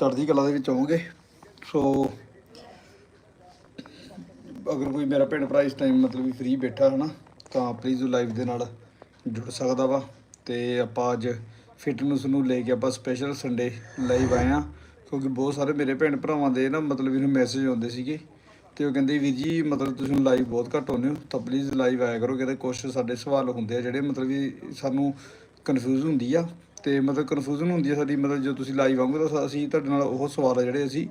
ਚੜ੍ਹਦੀ ਕਲਾ ਦੇ ਵਿੱਚ ਹੋਵਾਂਗੇ ਸੋ ਅਗਰ ਕੋਈ ਮੇਰਾ ਭੈਣ ਭਰਾ ਇਸ ਟਾਈਮ ਮਤਲਬ ਵੀ ਫ੍ਰੀ ਬੈਠਾ ਹੈ ਨਾ, ਤਾਂ ਪਲੀਜ਼ ਉਹ ਲਾਈਵ ਦੇ ਨਾਲ ਜੁੜ ਸਕਦਾ ਵਾ। ਤੇ ਆਪਾਂ ਅੱਜ ਫਿਟਨੈਸ ਨੂੰ ਲੈ ਕੇ ਆਪਾਂ ਸਪੈਸ਼ਲ ਸੰਡੇ ਲਾਈਵ ਆਏ ਆ ਕਿਉਂਕਿ ਬਹੁਤ ਸਾਰੇ ਮੇਰੇ ਭੈਣ ਭਰਾਵਾਂ ਦੇ ਨਾ ਮਤਲਬ ਇਹਨੂੰ ਮੈਸੇਜ ਆਉਂਦੇ ਸੀਗੇ। ਤੇ ਉਹ ਕਹਿੰਦੇ, ਵੀਰ ਜੀ, ਮਤਲਬ ਤੁਸੀਂ ਲਾਈਵ ਬਹੁਤ ਘੱਟ ਆਉਂਦੇ ਹੋ, ਤਾਂ ਪਲੀਜ਼ ਲਾਈਵ ਆਇਆ ਕਰੋ। ਕਹਿੰਦੇ ਕੁਝ ਸਾਡੇ ਸਵਾਲ ਹੁੰਦੇ ਆ ਜਿਹੜੇ ਮਤਲਬ ਵੀ ਸਾਨੂੰ ਕਨਫਿਊਜ਼ ਹੁੰਦੀ ਆ। ਤੇ ਮਤਲਬ ਕਨਫਿਊਜ਼ਨ ਹੁੰਦੀ ਆ ਸਾਡੀ, ਮਤਲਬ ਜਦੋਂ ਤੁਸੀਂ ਲਾਈਵ ਆਉਂਗੇ ਤਾਂ ਅਸੀਂ ਤੁਹਾਡੇ ਨਾਲ ਉਹ ਸਵਾਲ ਆ ਜਿਹੜੇ ਅਸੀਂ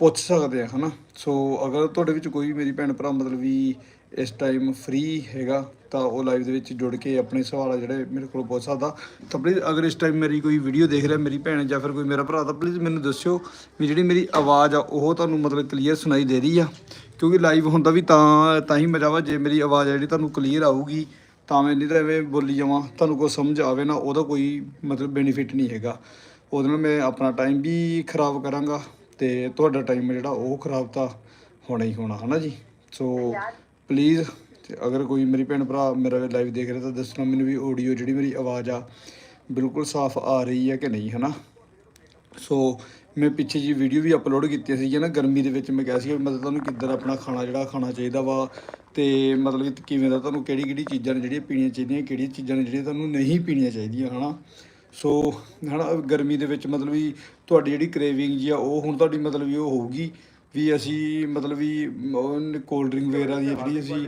ਪੁੱਛ ਸਕਦੇ ਆ ਹਨਾ? ਸੋ ਅਗਰ ਤੁਹਾਡੇ ਵਿੱਚ ਕੋਈ ਵੀ ਮੇਰੀ ਭੈਣ ਭਰਾ ਮਤਲਬ ਵੀ ਇਸ ਟਾਈਮ ਫ੍ਰੀ ਹੈਗਾ, ਤਾਂ ਉਹ ਲਾਈਵ ਦੇ ਵਿੱਚ ਜੁੜ ਕੇ ਆਪਣੇ ਸਵਾਲ ਆ ਜਿਹੜੇ ਮੇਰੇ ਕੋਲ ਪੁੱਛ ਸਕਦਾ। ਤਾਂ ਪਲੀਜ਼ ਅਗਰ ਇਸ ਟਾਈਮ ਮੇਰੀ ਕੋਈ ਵੀਡੀਓ ਦੇਖ ਰਿਹਾ ਮੇਰੀ ਭੈਣ ਜਾਂ ਫਿਰ ਕੋਈ ਮੇਰਾ ਭਰਾ, ਤਾਂ ਪਲੀਜ਼ ਮੈਨੂੰ ਦੱਸਿਓ ਵੀ ਜਿਹੜੀ ਮੇਰੀ ਆਵਾਜ਼ ਆ, ਉਹ ਤੁਹਾਨੂੰ ਮਤਲਬ ਕਲੀਅਰ ਸੁਣਾਈ ਦੇ ਰਹੀ ਆ। ਕਿਉਂਕਿ ਲਾਈਵ ਹੁੰਦਾ ਵੀ ਤਾਂ ਤਾਂ ਹੀ ਮਜ਼ਾ ਵਾ ਜੇ ਮੇਰੀ ਆਵਾਜ਼ ਆ ਜਿਹੜੀ ਤੁਹਾਨੂੰ ਕਲੀਅਰ ਆਊਗੀ। ਤਾਂ ਮੈਂ ਨਹੀਂ ਤਾਂ ਐਵੇਂ ਬੋਲੀ ਜਾਵਾਂ, ਤੁਹਾਨੂੰ ਕੋਈ ਸਮਝ ਆਵੇ ਨਾ, ਉਹਦਾ ਕੋਈ ਮਤਲਬ ਬੈਨੀਫਿਟ ਨਹੀਂ ਹੈਗਾ। ਉਹਦੇ ਨਾਲ ਮੈਂ ਆਪਣਾ ਟਾਈਮ ਵੀ ਖਰਾਬ ਕਰਾਂਗਾ ਤੇ ਤੁਹਾਡਾ ਟਾਈਮ ਜਿਹੜਾ ਉਹ ਖਰਾਬ ਤਾਂ ਹੋਣਾ ਹੀ ਹੋਣਾ, ਹਨਾ ਜੀ? ਸੋ ਪਲੀਜ਼ ਅਗਰ ਕੋਈ ਮੇਰੀ ਭੈਣ ਭਰਾ ਮੇਰਾ ਲਾਈਵ ਦੇਖ ਰਿਹਾ ਤਾਂ ਦੱਸਣਾ ਮੈਨੂੰ ਵੀ ਆਡੀਓ ਜਿਹੜੀ ਮੇਰੀ ਆਵਾਜ਼ ਆ, ਬਿਲਕੁਲ ਸਾਫ਼ ਆ ਰਹੀ ਹੈ ਕਿ ਨਹੀਂ, ਹਨਾ? ਸੋ ਮੈਂ ਪਿੱਛੇ ਜੀ ਵੀਡੀਓ ਵੀ ਅਪਲੋਡ ਕੀਤੀ ਸੀ ਨਾ ਗਰਮੀ ਦੇ ਵਿੱਚ, ਮੈਂ ਕਿਹਾ ਸੀ ਮਤਲਬ ਤੁਹਾਨੂੰ ਕਿੱਦਾਂ ਆਪਣਾ ਖਾਣਾ, ਜਿਹੜਾ ਖਾਣਾ ਚਾਹੀਦਾ ਵਾ ਤੇ ਮਤਲਬ ਕਿ ਕਿਵੇਂ ਦਾ ਤੁਹਾਨੂੰ ਕਿਹੜੀ ਕਿਹੜੀ ਚੀਜ਼ਾਂ ਨੇ ਜਿਹੜੀਆਂ ਪੀਣੀਆਂ ਚਾਹੀਦੀਆਂ, ਕਿਹੜੀਆਂ ਚੀਜ਼ਾਂ ਨੇ ਜਿਹੜੀਆਂ ਤੁਹਾਨੂੰ ਨਹੀਂ ਪੀਣੀਆਂ ਚਾਹੀਦੀਆਂ, ਹਨਾ? ਸੋ ਹਨਾ, ਗਰਮੀ ਦੇ ਵਿੱਚ ਮਤਲਬ ਵੀ ਤੁਹਾਡੀ ਜਿਹੜੀ ਕ੍ਰੇਵਿੰਗ ਜੀ ਆ, ਉਹ ਹੁਣ ਤੁਹਾਡੀ ਮਤਲਬ ਵੀ ਉਹ ਹੋਊਗੀ ਵੀ ਅਸੀਂ ਮਤਲਬ ਵੀ ਕੋਲਡ ਡਰਿੰਕ ਵਗੈਰਾ ਦੀ ਜਿਹੜੀ ਅਸੀਂ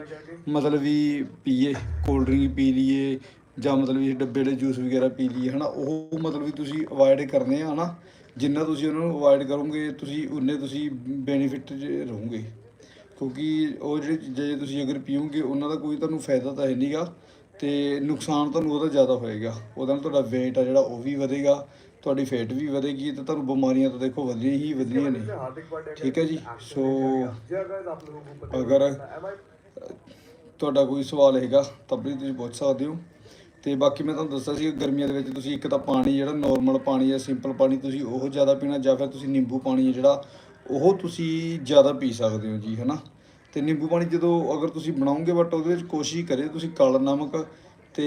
ਮਤਲਬ ਵੀ ਪੀਏ ਕੋਲਡ ਡਰਿੰਕ ਪੀ ਲਈਏ ਜਾਂ ਮਤਲਬ ਵੀ ਡੱਬੇ ਦੇ ਜੂਸ ਵਗੈਰਾ ਪੀ ਲਈਏ, ਹਨਾ? ਉਹ ਮਤਲਬ ਵੀ ਤੁਸੀਂ ਅਵਾਇਡ ਕਰਨੇ ਆ, ਹਨਾ? ਜਿੰਨਾ ਤੁਸੀਂ ਉਹਨਾਂ ਨੂੰ ਅਵੋਇਡ ਕਰੋਗੇ, ਤੁਸੀਂ ਉਨੇ ਤੁਸੀਂ ਬੈਨੀਫਿਟ 'ਚ ਰਹੋਗੇ। ਕਿਉਂਕਿ ਉਹ ਜਿਹੜੀ ਚੀਜ਼ਾਂ ਜੇ ਤੁਸੀਂ ਅਗਰ ਪੀਓਗੇ, ਉਹਨਾਂ ਦਾ ਕੋਈ ਤੁਹਾਨੂੰ ਫਾਇਦਾ ਤਾਂ ਹੈ ਨਹੀਂਗਾ ਤੇ ਨੁਕਸਾਨ ਤੁਹਾਨੂੰ ਉਹਦਾ ਜ਼ਿਆਦਾ ਹੋਏਗਾ। ਉਹਦਾ ਨਾਲ ਤੁਹਾਡਾ weight ਆ ਜਿਹੜਾ, ਉਹ ਵੀ ਵਧੇਗਾ, ਤੁਹਾਡੀ ਫੈਟ ਵੀ ਵਧੇਗੀ ਤੇ ਤੁਹਾਨੂੰ ਬਿਮਾਰੀਆਂ ਤਾਂ ਦੇਖੋ ਵਧਣੀਆਂ ਹੀ ਵਧਣੀਆਂ ਨੇ। ਠੀਕ ਹੈ ਜੀ? ਸੋ ਅਗਰ ਤੁਹਾਡਾ ਕੋਈ ਸਵਾਲ ਹੈਗਾ, ਤਾਂ ਪਲੀਜ਼ ਤੁਸੀਂ ਪੁੱਛ ਸਕਦੇ ਹੋ। ਤੇ ਬਾਕੀ ਮੈਂ ਤੁਹਾਨੂੰ ਦੱਸਿਆ ਸੀ ਗਰਮੀਆਂ ਦੇ ਵਿੱਚ ਤੁਸੀਂ ਇੱਕ ਤਾਂ ਪਾਣੀ ਜਿਹੜਾ ਨਾਰਮਲ ਪਾਣੀ ਹੈ ਸਿੰਪਲ ਪਾਣੀ ਤੁਸੀਂ ਉਹ ਜ਼ਿਆਦਾ ਪੀਣਾ ਜਾਂ ਫਿਰ ਤੁਸੀਂ ਨਿੰਬੂ ਪਾਣੀ ਹੈ ਜਿਹੜਾ ਉਹ ਤੁਸੀਂ ਜ਼ਿਆਦਾ ਪੀ ਸਕਦੇ ਹੋ ਜੀ ਹਨਾ? ਤੇ ਨਿੰਬੂ ਪਾਣੀ ਜਦੋਂ ਅਗਰ ਤੁਸੀਂ ਬਣਾਉਂਗੇ ਬਟ ਉਹਦੇ ਵਿੱਚ ਕੋਸ਼ਿਸ਼ ਕਰਿਓ ਤੁਸੀਂ ਕਾਲਾ ਨਮਕ ਤੇ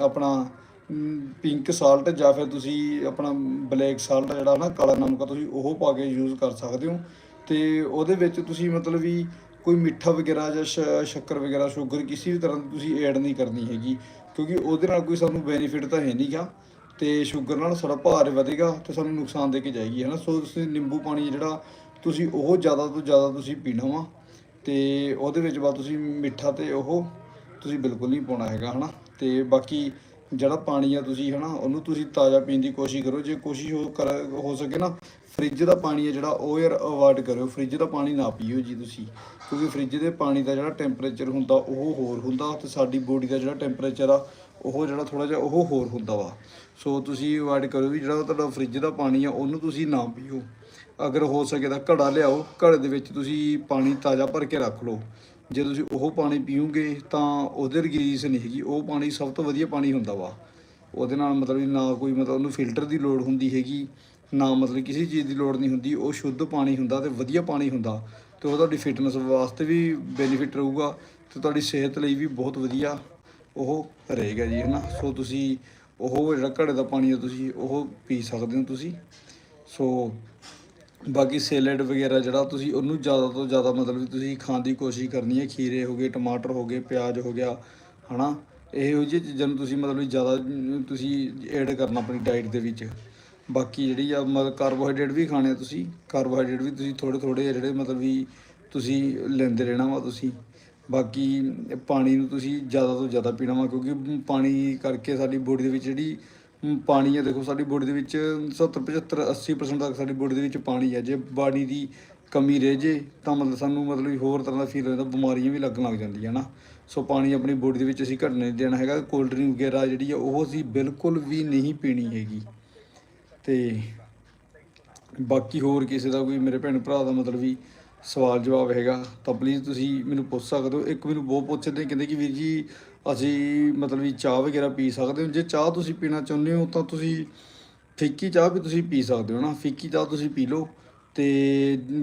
ਆਪਣਾ ਪਿੰਕ ਸਾਲਟ ਜਾਂ ਫਿਰ ਤੁਸੀਂ ਆਪਣਾ ਬਲੈਕ ਸਾਲਟ ਜਿਹੜਾ ਨਾ ਕਾਲਾ ਨਮਕ ਆ, ਤੁਸੀਂ ਉਹ ਪਾ ਕੇ ਯੂਜ਼ ਕਰ ਸਕਦੇ ਹੋ। ਤੇ ਉਹਦੇ ਵਿੱਚ ਤੁਸੀਂ ਮਤਲਬ ਵੀ ਕੋਈ ਮਿੱਠਾ ਵਗੈਰਾ ਜਾਂ ਸ਼ੱਕਰ ਵਗੈਰਾ ਸ਼ੂਗਰ ਕਿਸੇ ਵੀ ਤਰ੍ਹਾਂ ਦੀ ਤੁਸੀਂ ਐਡ ਨਹੀਂ ਕਰਨੀ ਹੈਗੀ। ਕਿਉਂਕਿ ਉਹਦੇ ਨਾਲ ਕੋਈ ਸਾਨੂੰ ਬੈਨੀਫਿਟ ਤਾਂ ਹੈ ਨਹੀਂਗਾ ਤੇ ਸ਼ੂਗਰ ਨਾਲ ਸਾਡਾ ਭਾਰ ਵਧੇਗਾ ਤੇ ਸਾਨੂੰ ਨੁਕਸਾਨ ਦੇ ਕੇ ਜਾਏਗੀ ਹੈ ਨਾ ਸੋ ਤੁਸੀਂ ਨਿੰਬੂ ਪਾਣੀ ਜਿਹੜਾ ਤੁਸੀਂ ਉਹ ਜ਼ਿਆਦਾ ਤੋਂ ਜ਼ਿਆਦਾ ਤੁਸੀਂ ਪੀਣਾ ਵਾ ਤੇ ਉਹਦੇ ਵਿੱਚ ਬਾਅਦ ਤੁਸੀਂ ਮਿੱਠਾ ਤੇ ਉਹ ਤੁਸੀਂ ਬਿਲਕੁਲ ਨਹੀਂ ਪਾਉਣਾ ਹੈਗਾ, ਹਨਾ? ਤੇ ਬਾਕੀ ਜਿਹੜਾ ਪਾਣੀ ਆ ਤੁਸੀਂ ਹਨਾ, ਉਹਨੂੰ ਤੁਸੀਂ ਤਾਜ਼ਾ ਪੀਣ ਦੀ ਕੋਸ਼ਿਸ਼ ਕਰੋ। ਜੇ ਕੋਸ਼ਿਸ਼ ਹੋ ਕਰ, ਹੋ ਸਕੇ ਨਾ ਫ੍ਰਿਜ ਦਾ ਪਾਣੀ ਹੈ ਜਿਹੜਾ, ਉਹ ਯਾਰ ਅਵੋਇਡ ਕਰਿਓ। ਫ੍ਰਿਜ ਦਾ ਪਾਣੀ ਨਾ ਪੀਓ ਜੀ ਤੁਸੀਂ, ਕਿਉਂਕਿ ਫ੍ਰਿਜ ਦੇ ਪਾਣੀ ਦਾ ਜਿਹੜਾ ਟੈਂਪਰੇਚਰ ਹੁੰਦਾ, ਉਹ ਹੋਰ ਹੁੰਦਾ ਤੇ ਸਾਡੀ ਬੋਡੀ ਦਾ ਜਿਹੜਾ ਟੈਂਪਰੇਚਰ ਆ, ਉਹ ਜਿਹੜਾ ਥੋੜਾ ਜਿਹਾ, ਉਹ ਹੋਰ ਹੁੰਦਾ ਵਾ। ਸੋ ਤੁਸੀਂ ਅਵੋਇਡ ਕਰੋ ਵੀ ਜਿਹੜਾ ਤੁਹਾਡਾ ਫ੍ਰਿਜ ਦਾ ਪਾਣੀ ਆ, ਉਹਨੂੰ ਤੁਸੀਂ ਨਾ ਪੀਓ। ਅਗਰ ਹੋ ਸਕੇ ਤਾਂ ਘੜਾ ਲਿਆਓ, ਘੜੇ ਦੇ ਵਿੱਚ ਤੁਸੀਂ ਪਾਣੀ ਤਾਜ਼ਾ ਭਰ ਕੇ ਰੱਖ ਲਓ। ਜੇ ਤੁਸੀਂ ਉਹ ਪਾਣੀ ਪੀਓਗੇ ਤਾਂ ਉਹਦੇ ਰਗੀਸ ਨਹੀਂ ਹੈਗੀ। ਉਹ ਪਾਣੀ ਸਭ ਤੋਂ ਵਧੀਆ ਪਾਣੀ ਹੁੰਦਾ ਵਾ। ਉਹਦੇ ਨਾਲ ਮਤਲਬ ਨਾ ਕੋਈ ਮਤਲਬ ਉਹਨੂੰ ਫਿਲਟਰ ਦੀ ਲੋੜ ਹੁੰਦੀ ਹੈਗੀ, ਨਾ ਮਤਲਬ ਕਿਸੇ ਚੀਜ਼ ਦੀ ਲੋੜ ਨਹੀਂ ਹੁੰਦੀ। ਉਹ ਸ਼ੁੱਧ ਪਾਣੀ ਹੁੰਦਾ ਤੇ ਵਧੀਆ ਪਾਣੀ ਹੁੰਦਾ ਤੇ ਉਹ ਤੁਹਾਡੀ ਫਿਟਨੈਸ ਵਾਸਤੇ ਵੀ ਬੈਨੀਫਿਟ ਰਹੂਗਾ ਤੇ ਤੁਹਾਡੀ ਸਿਹਤ ਲਈ ਵੀ ਬਹੁਤ ਵਧੀਆ ਉਹ ਰਹੇਗਾ ਜੀ, ਹਨਾ? ਸੋ ਤੁਸੀਂ ਉਹ ਜਿਹੜਾ ਘੜੇ ਦਾ ਪਾਣੀ ਆ ਤੁਸੀਂ ਉਹ ਪੀ ਸਕਦੇ ਹੋ ਤੁਸੀਂ। ਸੋ ਬਾਕੀ ਸੈਲਡ ਵਗੈਰਾ ਜਿਹੜਾ ਤੁਸੀਂ ਉਹਨੂੰ ਜ਼ਿਆਦਾ ਤੋਂ ਜ਼ਿਆਦਾ ਮਤਲਬ ਵੀ ਤੁਸੀਂ ਖਾਣ ਦੀ ਕੋਸ਼ਿਸ਼ ਕਰਨੀ ਹੈ, ਖੀਰੇ ਹੋ ਗਏ, ਟਮਾਟਰ ਹੋ ਗਏ, ਪਿਆਜ਼ ਹੋ ਗਿਆ, ਹਨਾ? ਇਹੋ ਜਿਹੀ ਚੀਜ਼ਾਂ ਨੂੰ ਤੁਸੀਂ ਮਤਲਬ ਵੀ ਜ਼ਿਆਦਾ ਤੁਸੀਂ ਐਡ ਕਰਨਾ ਆਪਣੀ ਡਾਈਟ ਦੇ ਵਿੱਚ। ਬਾਕੀ ਜਿਹੜੀ ਆ ਮਤਲਬ ਕਾਰਬੋਹਾਈਡਰੇਟ ਵੀ ਖਾਣੇ ਆ ਤੁਸੀਂ ਕਾਰਬੋਹਾਈਡਰੇਟ ਵੀ ਤੁਸੀਂ ਥੋੜੇ ਥੋੜੇ ਜਿਹੜੇ ਮਤਲਬ ਵੀ ਤੁਸੀਂ ਲੈਂਦੇ ਰਹਿਣਾ ਵਾ ਤੁਸੀਂ। ਬਾਕੀ ਪਾਣੀ ਨੂੰ ਤੁਸੀਂ ਜ਼ਿਆਦਾ ਤੋਂ ਜ਼ਿਆਦਾ ਪੀਣਾ ਵਾ ਕਿਉਂਕਿ ਪਾਣੀ ਕਰਕੇ ਸਾਡੀ ਬੋਡੀ ਦੇ ਵਿੱਚ ਜਿਹੜੀ ਪਾਣੀ ਹੈ। ਦੇਖੋ, ਸਾਡੀ ਬੋਡੀ ਦੇ ਵਿੱਚ 70 75 80% ਤੱਕ ਸਾਡੀ ਬੋਡੀ ਦੇ ਵਿੱਚ ਪਾਣੀ ਹੈ। ਜੇ ਬਾਡੀ ਦੀ ਕਮੀ ਰਹਿ ਜੇ, ਤਾਂ ਮਤਲਬ ਸਾਨੂੰ ਮਤਲਬ ਹੋਰ ਤਰ੍ਹਾਂ ਦਾ ਫੀਲ ਹੁੰਦਾ ਬਿਮਾਰੀਆਂ ਵੀ ਲੱਗਣ ਲੱਗ ਜਾਂਦੀਆਂ ਨਾ। ਸੋ ਪਾਣੀ ਆਪਣੀ ਬੋਡੀ ਦੇ ਵਿੱਚ ਅਸੀਂ ਘੱਟ ਨਹੀਂ ਦੇਣਾ ਹੈਗਾ। ਕੋਲਡ ਡਰਿੰਕ ਵਗੈਰਾ ਜਿਹੜੀ ਆ, ਉਹ ਅਸੀਂ ਬਿਲਕੁਲ ਵੀ ਨਹੀਂ ਪੀਣੀ ਹੈਗੀ। ਤੇ ਬਾਕੀ ਹੋਰ ਕਿਸੇ ਦਾ ਕੋਈ ਮੇਰੇ ਭੈਣ ਭਰਾ ਦਾ ਮਤਲਬ ਵੀ ਸਵਾਲ ਜਵਾਬ ਹੈਗਾ, ਤਾਂ ਪਲੀਜ਼ ਤੁਸੀਂ ਮੈਨੂੰ ਪੁੱਛ ਸਕਦੇ ਹੋ। ਇੱਕ ਮੈਨੂੰ ਬਹੁਤ ਪੁੱਛਦੇ ਕਹਿੰਦੇ ਕਿ ਵੀਰ ਜੀ ਅਸੀਂ ਮਤਲਬ ਵੀ ਚਾਹ ਵਗੈਰਾ ਪੀ ਸਕਦੇ ਹੋ। ਜੇ ਚਾਹ ਤੁਸੀਂ ਪੀਣਾ ਚਾਹੁੰਦੇ ਹੋ ਤਾਂ ਤੁਸੀਂ ਫਿੱਕੀ ਚਾਹ ਵੀ ਤੁਸੀਂ ਪੀ ਸਕਦੇ ਹੋ ਨਾ। ਫਿੱਕੀ ਚਾਹ ਤੁਸੀਂ ਪੀ ਲਓ ਤੇ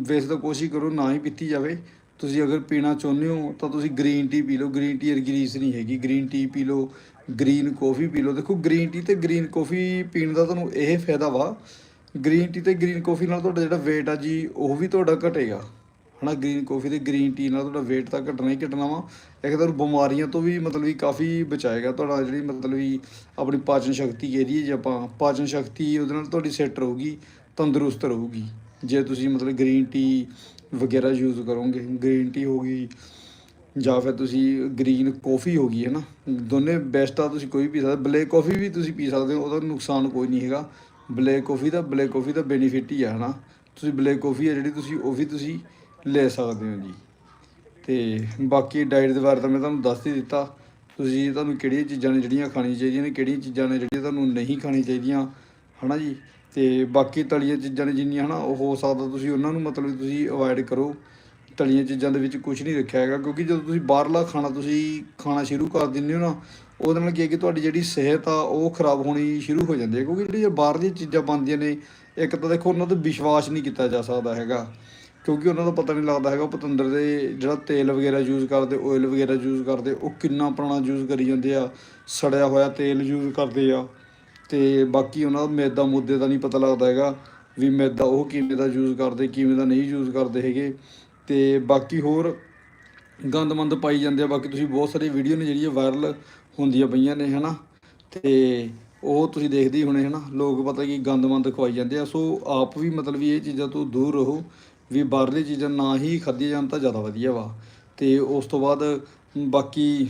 ਵੈਸੇ ਤਾਂ ਕੋਸ਼ਿਸ਼ ਕਰੋ ਨਾ ਹੀ ਪੀਤੀ ਜਾਵੇ। ਤੁਸੀਂ ਅਗਰ ਪੀਣਾ ਚਾਹੁੰਦੇ ਹੋ ਤਾਂ ਤੁਸੀਂ ਗ੍ਰੀਨ ਟੀ ਪੀ ਲਓ। ਗ੍ਰੀਨ ਟੀ ਵਰਗੀ ਰੀਸ ਨਹੀਂ ਹੈਗੀ। ਗ੍ਰੀਨ ਟੀ ਪੀ ਲਓ, ਗ੍ਰੀਨ ਕਾਫੀ ਪੀ ਲਓ। ਦੇਖੋ ਗ੍ਰੀਨ ਟੀ ਤੇ ਗ੍ਰੀਨ ਕਾਫੀ ਪੀਣ ਦਾ ਤੁਹਾਨੂੰ ਇਹ ਫਾਇਦਾ ਵਾ। ਗ੍ਰੀਨ ਟੀ ਤੇ ਗ੍ਰੀਨ ਕਾਫੀ ਨਾਲ ਤੁਹਾਡਾ ਜਿਹੜਾ weight ਆ ਜੀ, ਉਹ ਵੀ ਤੁਹਾਡਾ ਘਟੇਗਾ। ਹਨਾ ਗ੍ਰੀਨ ਕਾਫੀ ਤੇ ਗ੍ਰੀਨ ਟੀ ਨਾਲ ਤੁਹਾਡਾ weight ਤਾਂ ਘਟਣਾ ਹੀ ਘਟਣਾ ਵਾ। ਇੱਕ ਤਾਂ ਬਿਮਾਰੀਆਂ ਤੋਂ ਵੀ ਮਤਲਬ ਵੀ ਕਾਫੀ ਬਚਾਏਗਾ ਤੁਹਾਡਾ ਜਿਹੜੀ ਮਤਲਬ ਵੀ ਆਪਣੀ ਪਾਚਨ ਸ਼ਕਤੀ ਇਹਦੀ ਜੇ ਆਪਾਂ। ਪਾਚਨ ਸ਼ਕਤੀ ਉਹਦੇ ਨਾਲ ਤੁਹਾਡੀ ਸੈੱਟ ਰਹੂਗੀ, ਤੰਦਰੁਸਤ ਰਹੂਗੀ। ਜੇ ਤੁਸੀਂ ਮਤਲਬ ਗ੍ਰੀਨ ਟੀ ਵਗੈਰਾ ਯੂਜ਼ ਕਰੋਗੇ ਗ੍ਰੀਨ ਟੀ ਹੋ ਗਈ ਜਾਂ ਫਿਰ ਤੁਸੀਂ ਗ੍ਰੀਨ ਕਾਫੀ ਹੋ ਗਈ ਹੈ ਨਾ ਦੋਨੇ ਬੈਸਟ ਆ, ਤੁਸੀਂ ਕੋਈ ਪੀ ਸਕਦੇ ਬਲੈਕ ਕਾਫੀ ਵੀ ਤੁਸੀਂ ਪੀ ਸਕਦੇ ਹੋ, ਉਹਦਾ ਨੁਕਸਾਨ ਕੋਈ ਨਹੀਂ ਹੈਗਾ। ਬਲੈਕ ਕਾਫੀ ਦਾ ਬਲੈਕ ਕਾਫੀ ਦਾ ਬੈਨੀਫਿਟ ਹੀ ਆ, ਹਨਾ। ਤੁਸੀਂ ਬਲੈਕ ਕਾਫੀ ਆ ਜਿਹੜੀ ਤੁਸੀਂ, ਉਹ ਵੀ ਤੁਸੀਂ ਲੈ ਸਕਦੇ ਹੋ ਜੀ। ਤੇ ਬਾਕੀ ਡਾਈਟ ਦੇ ਬਾਰੇ ਤਾਂ ਮੈਂ ਤੁਹਾਨੂੰ ਦੱਸ ਹੀ ਦਿੱਤਾ। ਤੁਸੀਂ ਤੁਹਾਨੂੰ ਕਿਹੜੀਆਂ ਚੀਜ਼ਾਂ ਨੇ ਜਿਹੜੀਆਂ ਖਾਣੀਆਂ ਚਾਹੀਦੀਆਂ ਨੇ, ਕਿਹੜੀਆਂ ਚੀਜ਼ਾਂ ਨੇ ਜਿਹੜੀਆਂ ਤੁਹਾਨੂੰ ਨਹੀਂ ਖਾਣੀਆਂ ਚਾਹੀਦੀਆਂ, ਹਨਾ ਜੀ? ਤੇ ਬਾਕੀ ਤਲੀਆਂ ਚੀਜ਼ਾਂ ਨੇ ਜਿੰਨੀਆਂ, ਹਨਾ, ਉਹ ਹੋ ਸਕਦਾ ਤੁਸੀਂ ਉਹਨਾਂ ਨੂੰ ਮਤਲਬ ਤੁਸੀਂ ਅਵੋਇਡ ਕਰੋ। ਤਲੀਆਂ ਚੀਜ਼ਾਂ ਦੇ ਵਿੱਚ ਕੁਝ ਨਹੀਂ ਰੱਖਿਆ ਹੈਗਾ, ਕਿਉਂਕਿ ਜਦੋਂ ਤੁਸੀਂ ਬਾਹਰਲਾ ਖਾਣਾ ਤੁਸੀਂ ਖਾਣਾ ਸ਼ੁਰੂ ਕਰ ਦਿੰਦੇ ਹੋ ਨਾ, ਉਹਦੇ ਨਾਲ ਕੀ ਹੈ ਕਿ ਤੁਹਾਡੀ ਜਿਹੜੀ ਸਿਹਤ ਆ, ਉਹ ਖਰਾਬ ਹੋਣੀ ਸ਼ੁਰੂ ਹੋ ਜਾਂਦੀ ਹੈ। ਕਿਉਂਕਿ ਜਿਹੜੀਆਂ ਬਾਹਰਲੀਆਂ ਚੀਜ਼ਾਂ ਬਣਦੀਆਂ ਨੇ, ਇੱਕ ਤਾਂ ਦੇਖੋ ਉਹਨਾਂ ਤੇ ਵਿਸ਼ਵਾਸ ਨਹੀਂ ਕੀਤਾ ਜਾ ਸਕਦਾ ਹੈਗਾ। ਕਿਉਂਕਿ ਉਹਨਾਂ ਦਾ ਪਤਾ ਨਹੀਂ ਲੱਗਦਾ ਹੈਗਾ ਪਤੰਦਰ ਦੇ ਜਿਹੜਾ ਤੇਲ ਵਗੈਰਾ ਯੂਜ਼ ਕਰਦੇ ਆਇਲ ਵਗੈਰਾ ਯੂਜ਼ ਕਰਦੇ, ਉਹ ਕਿੰਨਾ ਪੁਰਾਣਾ ਯੂਜ਼ ਕਰੀ ਜਾਂਦੇ ਆ, ਸੜਿਆ ਹੋਇਆ ਤੇਲ ਯੂਜ਼ ਕਰਦੇ ਆ। ਤੇ ਬਾਕੀ ਉਹਨਾਂ ਦਾ ਮੈਦਾ ਮੁੱਦੇ ਦਾ ਨਹੀਂ ਪਤਾ ਲੱਗਦਾ ਹੈਗਾ ਵੀ ਮੈਦਾ ਉਹ ਕਿਵੇਂ ਦਾ ਯੂਜ਼ ਕਰਦੇ, ਕਿਵੇਂ ਦਾ ਨਹੀਂ ਯੂਜ਼ ਕਰਦੇ ਹੈਗੇ। ਤੇ ਬਾਕੀ ਹੋਰ ਗੰਦਮੰਦ ਪਾਈ ਜਾਂਦੇ ਆ, ਬਾਕੀ ਤੁਸੀਂ ਬਹੁਤ ਸਾਰੇ ਵੀਡੀਓ ਨੇ ਜਿਹੜੀਆਂ ਵਾਇਰਲ ਹੁੰਦੀਆਂ ਪਈਆਂ ਨੇ, ਹਨਾ? ਤੇ ਉਹ ਤੁਸੀਂ ਦੇਖਦੇ ਹੀ ਹੋਣੇ, ਹਨਾ? ਲੋਕ ਪਤਾ ਕੀ ਗੰਦਮੰਦ ਖਵਾਈ ਜਾਂਦੇ ਆ, ਸੋ ਆਪ ਵੀ ਮਤਲਬ ਵੀ ਇਹ ਚੀਜ਼ਾਂ ਤੋਂ ਦੂਰ ਰਹੋ। ਵੀ ਬਾਹਰਲੀ ਚੀਜ਼ਾਂ ਨਾ ਹੀ ਖਾਧੀਆਂ ਜਾਣ ਤਾਂ ਜ਼ਿਆਦਾ ਵਧੀਆ ਵਾ। ਤੇ ਉਸ ਤੋਂ ਬਾਅਦ ਬਾਕੀ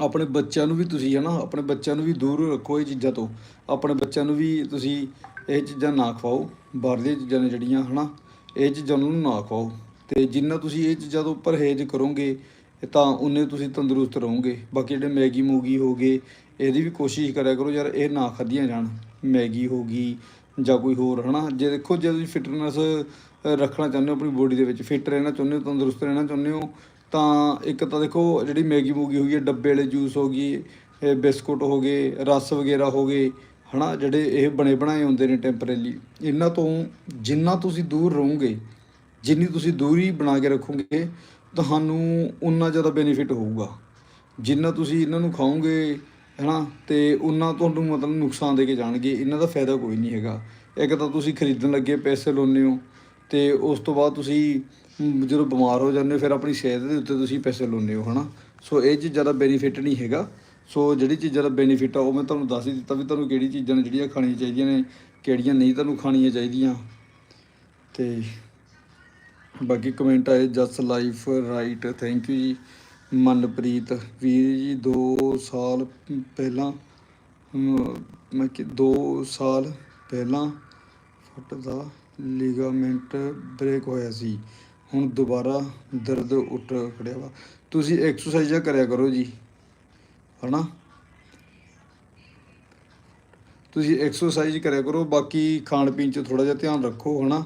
ਆਪਣੇ ਬੱਚਿਆਂ ਨੂੰ ਵੀ ਤੁਸੀਂ ਹਨਾ, ਆਪਣੇ ਬੱਚਿਆਂ ਨੂੰ ਵੀ ਦੂਰ ਰੱਖੋ ਇਹ ਚੀਜ਼ਾਂ ਤੋਂ। ਆਪਣੇ ਬੱਚਿਆਂ ਨੂੰ ਵੀ ਤੁਸੀਂ ਇਹ ਚੀਜ਼ਾਂ ਨਾ ਖਵਾਓ, ਬਾਹਰਲੀਆਂ ਚੀਜ਼ਾਂ ਨੇ ਜਿਹੜੀਆਂ ਹਨਾ, ਇਹ ਚੀਜ਼ਾਂ ਨੂੰ ਨਾ ਖਵਾਓ। ਤੇ ਜਿੰਨਾ ਤੁਸੀਂ ਇਹ ਚੀਜ਼ਾਂ ਤੋਂ ਪਰਹੇਜ਼ ਕਰੋਗੇ ਤਾਂ ਉਨੇ ਤੁਸੀਂ ਤੰਦਰੁਸਤ ਰਹੋਗੇ। ਬਾਕੀ ਜਿਹੜੇ ਮੈਗੀ ਮੂਗੀ ਹੋ ਗਏ, ਇਹਦੀ ਵੀ ਕੋਸ਼ਿਸ਼ ਕਰਿਆ ਕਰੋ ਯਾਰ ਇਹ ਨਾ ਖਾਧੀਆਂ ਜਾਣ। ਮੈਗੀ ਹੋ ਗਈ ਜਾਂ ਕੋਈ ਹੋਰ ਹਨਾ, ਜੇ ਦੇਖੋ ਜੇ ਤੁਸੀਂ ਫਿਟਨੈਸ ਰੱਖਣਾ ਚਾਹੁੰਦੇ ਹੋ ਆਪਣੀ ਬੋਡੀ ਦੇ ਵਿੱਚ ਫਿਟ ਰਹਿਣਾ ਚਾਹੁੰਦੇ ਹੋ ਤੰਦਰੁਸਤ ਰਹਿਣਾ ਚਾਹੁੰਦੇ ਹੋ ਤਾਂ ਇੱਕ ਤਾਂ ਦੇਖੋ ਜਿਹੜੀ ਮੈਗੀ ਮੂਗੀ ਹੋ ਗਈ ਹੈ, ਡੱਬੇ ਵਾਲੇ ਜੂਸ ਹੋ ਗਈ ਬਿਸਕੁਟ ਹੋ ਗਏ ਰਸ ਵਗੈਰਾ ਹੋ ਗਏ ਹਨਾ ਜਿਹੜੇ ਇਹ ਬਣੇ ਬਣਾਏ ਹੁੰਦੇ ਨੇ ਟੈਂਪਰੇਰੀ ਇਹਨਾਂ ਤੋਂ ਜਿੰਨਾ ਤੁਸੀਂ ਦੂਰ ਰਹੋਗੇ ਜਿੰਨੀ ਤੁਸੀਂ ਦੂਰੀ ਬਣਾ ਕੇ ਰੱਖੋਗੇ ਤੁਹਾਨੂੰ ਉਨਾ ਜ਼ਿਆਦਾ ਬੈਨੀਫਿਟ ਹੋਊਗਾ। ਜਿੰਨਾ ਤੁਸੀਂ ਇਹਨਾਂ ਨੂੰ ਖਾਓਗੇ ਹਨਾ ਤੇ ਉਨਾ ਤੁਹਾਨੂੰ ਮਤਲਬ ਨੁਕਸਾਨ ਦੇ ਕੇ ਜਾਣਗੇ ਇਹਨਾਂ ਦਾ ਫਾਇਦਾ ਕੋਈ ਨਹੀਂ ਹੈਗਾ। ਇੱਕ ਤਾਂ ਤੁਸੀਂ ਖਰੀਦਣ ਲੱਗੇ ਪੈਸੇ ਲਾਉਂਦੇ ਹੋ ਤੇ ਉਸ ਤੋਂ ਬਾਅਦ ਤੁਸੀਂ ਜਦੋਂ ਬਿਮਾਰ ਹੋ ਜਾਂਦੇ ਹੋ, ਫਿਰ ਆਪਣੀ ਸਿਹਤ ਦੇ ਉੱਤੇ ਤੁਸੀਂ ਪੈਸੇ ਲਾਉਂਦੇ ਹੋ, ਹਨਾ? ਸੋ ਇਹ ਚੀਜ਼ਾਂ ਦਾ ਬੈਨੀਫਿਟ ਨਹੀਂ ਹੈਗਾ। ਸੋ ਜਿਹੜੀ ਚੀਜ਼ਾਂ ਦਾ ਬੈਨੀਫਿਟ ਆ, ਉਹ ਮੈਂ ਤੁਹਾਨੂੰ ਦੱਸ ਹੀ ਦਿੱਤਾ ਵੀ ਤੁਹਾਨੂੰ ਕਿਹੜੀ ਚੀਜ਼ਾਂ ਨੇ ਜਿਹੜੀਆਂ ਖਾਣੀਆਂ ਚਾਹੀਦੀਆਂ ਨੇ, ਕਿਹੜੀਆਂ ਨਹੀਂ ਤੁਹਾਨੂੰ ਖਾਣੀਆਂ ਚਾਹੀਦੀਆਂ। ਤੇ ਬਾਕੀ ਕਮੈਂਟ ਆਏ Jas life right thank you ji. Manpreet, ਵੀਰ ਜੀ 2 ਸਾਲ ਪਹਿਲਾਂ ਮੈਂ ਕਿ 2 ਸਾਲ ਪਹਿਲਾਂ, ਫੁੱਟ ਦਾ ਲਿਗਾਮੈਂਟ ਬ੍ਰੇਕ ਹੋਇਆ ਸੀ। ਹੁਣ ਦੁਬਾਰਾ ਦਰਦ ਉੱਠ ਖੜਿਆ ਵਾ। ਤੁਸੀਂ ਐਕਸਰਸਾਈਜ਼ਾਂ ਕਰਿਆ ਕਰੋ ਜੀ। ਹਨਾ? ਤੁਸੀਂ ਐਕਸਰਸਾਈਜ਼ ਕਰਿਆ ਕਰੋ। ਬਾਕੀ ਖਾਣ ਪੀਣ 'ਚ ਥੋੜਾ ਜਿਹਾ ਧਿਆਨ ਰੱਖੋ, ਹਨਾ?